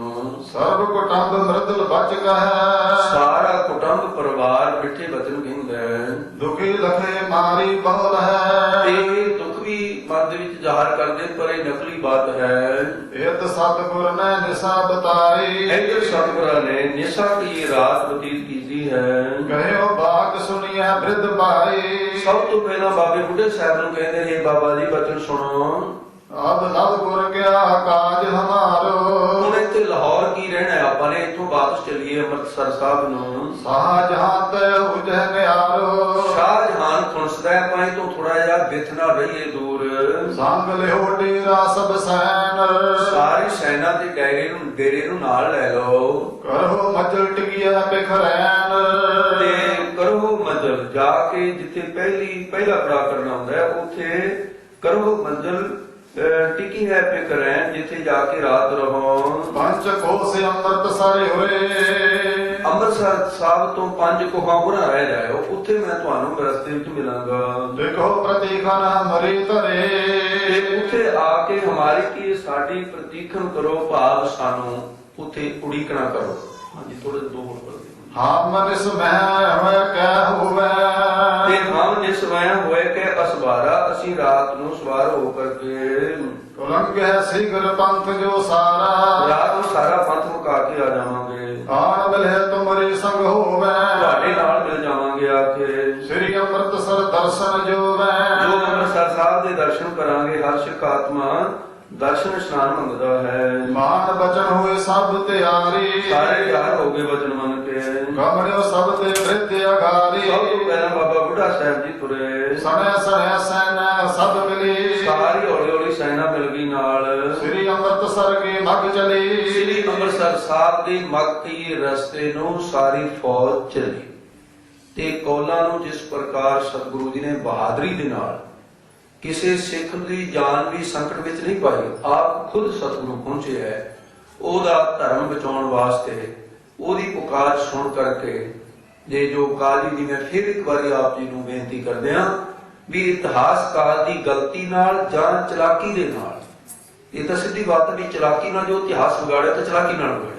ਸਰਬ ਕੁਟੰਬ ਮਰਦਲ ਬਚ ਕਹੈ ਸਾਰਾ ਕੁਟੰਬ ਪਰਿਵਾਰ ਮਿੱਠੇ ਬਚਨ ਕਹਿੰਦਾ ਦੁਖੀ ਲਖੇ ਮਾਰੀ ਬਹੁ ਹੈ। ਇਹ ਦੁੱਖ ਵੀ ਮਨ ਦੇ ਵਿੱਚ ਜ਼ਾਹਰ ਕਰਦੇ ਪਰ ਇਹ ਨਕਲੀ ਬਾਤ ਹੈ। ਇਤ ਸਤਿਗੁਰ ਨੇ ਨਿਸਾ ਬਤਾਈ। ਇੱਧਰ ਸਤਿਗੁਰਾਂ ਨੇ ਨਿਸ਼ਾ ਦੀ ਰਾਤ ਬਤੀਤ ਕੀਤੀ ਹੈ। ਕਹਿਓ ਬਾਤ ਸੁਣੀਐ ਬ੍ਰਿਧ ਭਾਈ। ਸਭ ਤੋਂ ਪਹਿਲਾਂ ਬਾਬੇ ਬੁੱਢੇ ਸਾਹਿਬ ਨੂੰ ਕਹਿੰਦੇ ਨੇ ਬਾਬਾ ਜੀ ਬਚਨ ਸੁਣੋ। ਅਬ ਨਵ ਗੁਰ ਕਿਆ ਕਾਜ ਹਮਾਰੋ। ਹੁਣ ਇੱਥੇ ਲਾਹੌਰ ਕੀ ਰਹਿਣਾ ਹੈ? ਆਪਾਂ ਨੇ ਇੱਥੋਂ ਵਾਪਸ ਚੱਲੀਏ ਅੰਮ੍ਰਿਤਸਰ ਸਾਹਿਬ ਨੂੰ। ਸਾਹ ਜਹਾਂ ਤੇ ਉਜਹ ਨਿਆਰੋ। ਸ਼ਾਹਜਹਾਨ ਖੁਣਸਦਾ ਹੈ ਆਪਾਂ ਤੋਂ ਥੋੜਾ ਜਿਹਾ ਬਿਥ ਨਾ ਰਹੀਏ ਦੂਰ। ਸੰਗ ਲਿਓ ਡੇਰਾ ਸਭ ਸੈਨ। ਸਾਰੀ ਸੈਨਾ ਦੇ ਡੈਰੇ ਨੂੰ ਡੇਰੇ ਨੂੰ ਨਾਲ ਲੈ ਲਓ। ਕਰੋ ਮਜਲ ਟਿਕਿਆ ਪਿਖਰੈਨ ਤੇ ਕਰੋ ਮੰਜ਼ਲ ਜਾ ਕੇ ਜਿੱਥੇ ਪਹਿਲੀ ਪਹਿਲਾ ਪੜਾ ਕਰਨਾ ਹੁੰਦਾ ਹੈ ਉੱਥੇ ਕਰੋ ਮੰਜ਼ਲ ਟਿਕੀ ਹੈ ਪਿਕਰੈਨ ਜਿੱਥੇ ਜਾ ਕੇ ਰਾਤ ਰਹੋ। ਪੰਚ ਕੋਸ ਅੰਮ੍ਰਿਤ ਸਾਰੇ ਹੋਏ। ਅੰਮ੍ਰਿਤਸਰ ਸਾਹਿਬ ਤੋਂ ਪੰਜ ਕੋਹਾਂ ਬੁਰਾ ਰਹਿ ਜਾਇਓ ਉੱਥੇ ਮੈਂ ਤੁਹਾਨੂੰ ਰਸਤੇ ਵਿੱਚ ਮਿਲਾਂਗਾ। ਦੇਖੋ ਪ੍ਰਤੀਖਨ ਮਰੀ ਤੇ ਧਰੇ। ਉੱਥੇ ਆ ਕੇ ਹਮਾਰੀ ਕੀ ਸਾਡੀ ਪ੍ਰਤੀਖਣ ਕਰੋ ਭਾਵ ਸਾਨੂੰ ਉੱਥੇ ਉਡੀਕਣਾ ਕਰੋ। ਹਾਂਜੀ ਥੋੜੇ ਦੋ ਹੋਰ। ਹਮ ਨਿਸ ਮੈਂ ਹੋਇ ਕਹਿ ਹੋਵੇ। ਤੇ ਹਮ ਨਿਸਵੈ ਹੋਏ ਕਿ ਅਸਵਾਰਾ ਅਸੀਂ ਰਾਤ ਨੂੰ ਸਵਾਰ ਹੋ ਕਰਕੇ ਉਲੰਘ ਹੈ ਸਿਗਰ ਪੰਥ ਜੋ ਸਾਰਾ। ਰਾਤ ਨੂੰ ਸਾਰਾ ਪੰਥ ਮੁਕਾ ਕੇ ਆ ਜਾਵਾਂਗੇ। ਆਣ ਮਿਲੇ ਤੁਮਰੇ ਸੰਗ ਹੋਵੇ। ਤੁਹਾਡੇ ਨਾਲ ਮਿਲ ਜਾਵਾਂਗੇ ਆ ਕੇ। ਸ੍ਰੀ ਅੰਮ੍ਰਿਤਸਰ ਦਰਸ਼ਨ ਜੋ ਵੈ ਜੋ ਅੰਮ੍ਰਿਤਸਰ ਸਾਹਿਬ ਦੇ ਦਰਸ਼ਨ ਕਰਾਂਗੇ ਹਰ ਸਿੱਖ ਆਤਮਾ ਦਰਸ਼ਨ ਇਸ਼ਨਾਨ ਮੰਗਦਾ ਹੈ। ਮਾਨ ਬਚਨ ਹੋਏ ਸਭ ਤਿਆਰੀ ਸਾਰੇ ਤਿਆਰ ਹੋ ਗਏ ਵਚਨ ਮੰਨ ਕੇ। ਗਮੜਿਓ ਸਭ ਤੇ ਬ੍ਰਿਧ ਅਗਾਰੀ ਸਭ ਤੋਂ ਪਹਿਲਾਂ ਬਾਬਾ ਬੁੱਢਾ ਸਾਹਿਬ ਜੀ ਤੁਰੇ। ਸਣੇ ਸਣੇ ਸੈਨ ਸਭ ਮਿਲੀ। ਸਾਰੀ ਹੌਲੀ ਹੌਲੀ ਸੈਨਾ ਮਿਲ ਗਈ ਨਾਲ। ਸ੍ਰੀ ਅੰਮ੍ਰਿਤਸਰ ਕੇ ਮਗ ਚਲੀ। ਸ੍ਰੀ ਅੰਮ੍ਰਿਤਸਰ ਸਾਹਿਬ ਦੇ ਮਗਤੀ ਰਸਤੇ ਨੂੰ ਸਾਰੀ ਫੌਜ ਚਲੀ। ਤੇ ਕੌਲਾਂ ਨੂੰ ਜਿਸ ਪ੍ਰਕਾਰ ਸਤਿਗੁਰੂ ਜੀ ਨੇ ਬਹਾਦਰੀ ਦੇ ਨਾਲ ਕਿਸੇ ਸਿੱਖ ਦੀ ਜਾਨ ਵੀ ਸੰਕਟ ਵਿੱਚ ਨਹੀਂ ਪਾਈ, ਆਪ ਖੁਦ ਸਤਿਗੁਰੂ ਪਹੁੰਚੇ ਹੈ। ਉਹਦਾ ਧਰਮ ਬਚਾਉਣ ਵਾਸਤੇ ਉਹਦੀ ਪੁਕਾਰ ਸੁਣ ਕਰਕੇ ਜੇ ਜੋ ਕਾਲੀ ਦੀ ਮੈਂ ਫਿਰ ਇੱਕ ਵਾਰੀ ਆਪ ਜੀ ਨੂੰ ਬੇਨਤੀ ਕਰਦੇ ਹਾਂ ਵੀ ਇਤਿਹਾਸਕਾਰ ਦੀ ਗਲਤੀ ਨਾਲ ਜਾਂ ਚਲਾਕੀ ਦੇ ਨਾਲ, ਇਹ ਤਾਂ ਸਿੱਧੀ ਬਾਤ ਵੀ ਚਲਾਕੀ ਨਾਲ ਜੋ ਇਤਿਹਾਸ ਵਿਗਾੜਿਆ ਤਾਂ ਚਲਾਕੀ ਨਾਲ ਵਿਗਾੜਿਆ।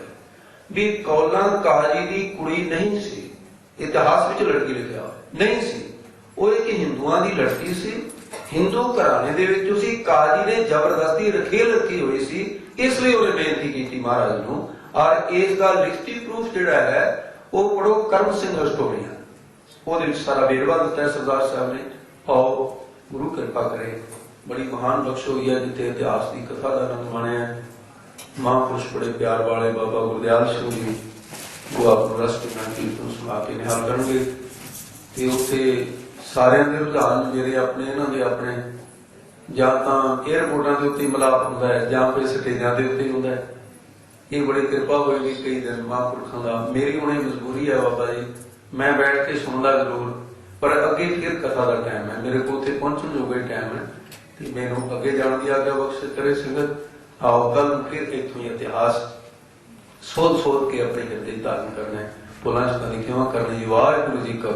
ਵੀ ਕੌਲਾਂ ਕਾਜੀ ਦੀ ਕੁੜੀ ਨਹੀਂ ਸੀ, ਇਤਿਹਾਸ ਵਿੱਚ ਲੜਕੀ ਲਿਖਿਆ ਨਹੀਂ ਸੀ, ਉਹ ਇੱਕ ਹਿੰਦੂਆਂ ਦੀ ਲੜਕੀ ਸੀ ਹਿੰਦੂ ਘਰਾਣੇ ਦੇ ਵਿੱਚ ਤੁਸੀਂ ਕਾਜੀ ਨੇ ਜ਼ਬਰਦਸਤੀ ਰਖੇਲ ਰੱਖੀ ਹੋਈ ਸੀ, ਇਸ ਲਈ ਉਹਨੇ ਬੇਨਤੀ ਕੀਤੀ ਮਹਾਰਾਜ ਨੂੰ। ਔਰ ਇਸ ਦਾ ਲਿਖਤੀ ਪ੍ਰੂਫ ਜਿਹੜਾ ਹੈ, ਉਹ ਪੜੋ ਕਰਮ ਸਿੰਘ ਹਿਸਟੋਰੀਅਨ ਉਹਦੇ ਵਿੱਚ ਸਾਰਾ ਵੇਰਵਾ ਦਿੱਤਾ ਹੈ ਸਰਦਾਰ ਸਾਹਿਬ ਨੇ। ਆਓ, ਗੁਰੂ ਕਿਰਪਾ ਕਰੇ। ਬੜੀ ਮਹਾਨ ਬਖਸ਼ ਹੋਈ ਹੈ, ਜਿੱਥੇ ਇਤਿਹਾਸ ਦੀ ਕਥਾ ਦਾ ਆਨੰਦ ਮਾਣਿਆ ਹੈ। ਮਹਾਂਪੁਰਸ਼ ਬੜੇ ਪਿਆਰ ਵਾਲੇ ਬਾਬਾ ਗੁਰਦਿਆਲ ਸਿੰਘ ਜੀ ਉਹ ਆਪ ਨੂੰ ਰਸਤੇ ਨਾਲ ਕੀਰਤਨ ਸੁਣਾ ਕੇ ਨਿਹਾਲ ਕਰਨਗੇ। ਤੇ ਉੱਥੇ ਸਾਰਿਆਂ ਦੇ ਰੁਝਾਨ ਜਿਹੜੇ ਆਪਣੇ, ਇਹਨਾਂ ਦੇ ਆਪਣੇ, ਜਾਂ ਤਾਂ 에어ਪੋਰਟਾਂ ਦੇ ਉੱਤੇ ਹੀ ਹੁੰਦਾ ਹੈ, ਜਾਂ ਫਿਰ ਸਟੇਜਾਂ ਦੇ ਉੱਤੇ ਹੁੰਦਾ ਹੈ। ਇਹ ਬੜੀ ਕਿਰਪਾ ਹੋਏਗੀ ਕਈ ਦਿਨ ਮਹਾਂਪੁਰਖਾਂ ਦਾ। ਮੇਰੀ ਹੁਣੇ ਮਜਬੂਰੀ ਹੈ ਬਾਬਾ ਜੀ। ਮੈਂ ਬੈਠ ਕੇ ਸੁਣਦਾ ਜ਼ਰੂਰ, ਪਰ ਅੱਗੇ ਫਿਰ ਕਥਾ ਦਾ ਟਾਈਮ ਹੈ। ਮੇਰੇ ਕੋਲ ਉੱਥੇ ਪਹੁੰਚਣ ਜੋਗਾ ਟਾਈਮ ਹੈ। ਤੇ ਮੈਨੂੰ ਅੱਗੇ ਜਾਣ ਦੀ ਆਗਿਆ ਬਖਸ਼ ਕਰੇ ਸੰਗਤ। ਆਓ ਕੱਲ ਫਿਰ ਇੱਥੋਂ ਇਤਿਹਾਸ ਸੋਧ ਸੋਧ ਕੇ ਆਪਣੇ ਹਿਰਦੇ ਧਾਰਨ ਕਰਨਾ ਹੈ। ਪੁਲਾਂ ਚ ਕਦੀ ਕਿਉਂ ਕਰਨੀ? ਵਾਹਿਗੁਰੂ ਜੀ ਕਾ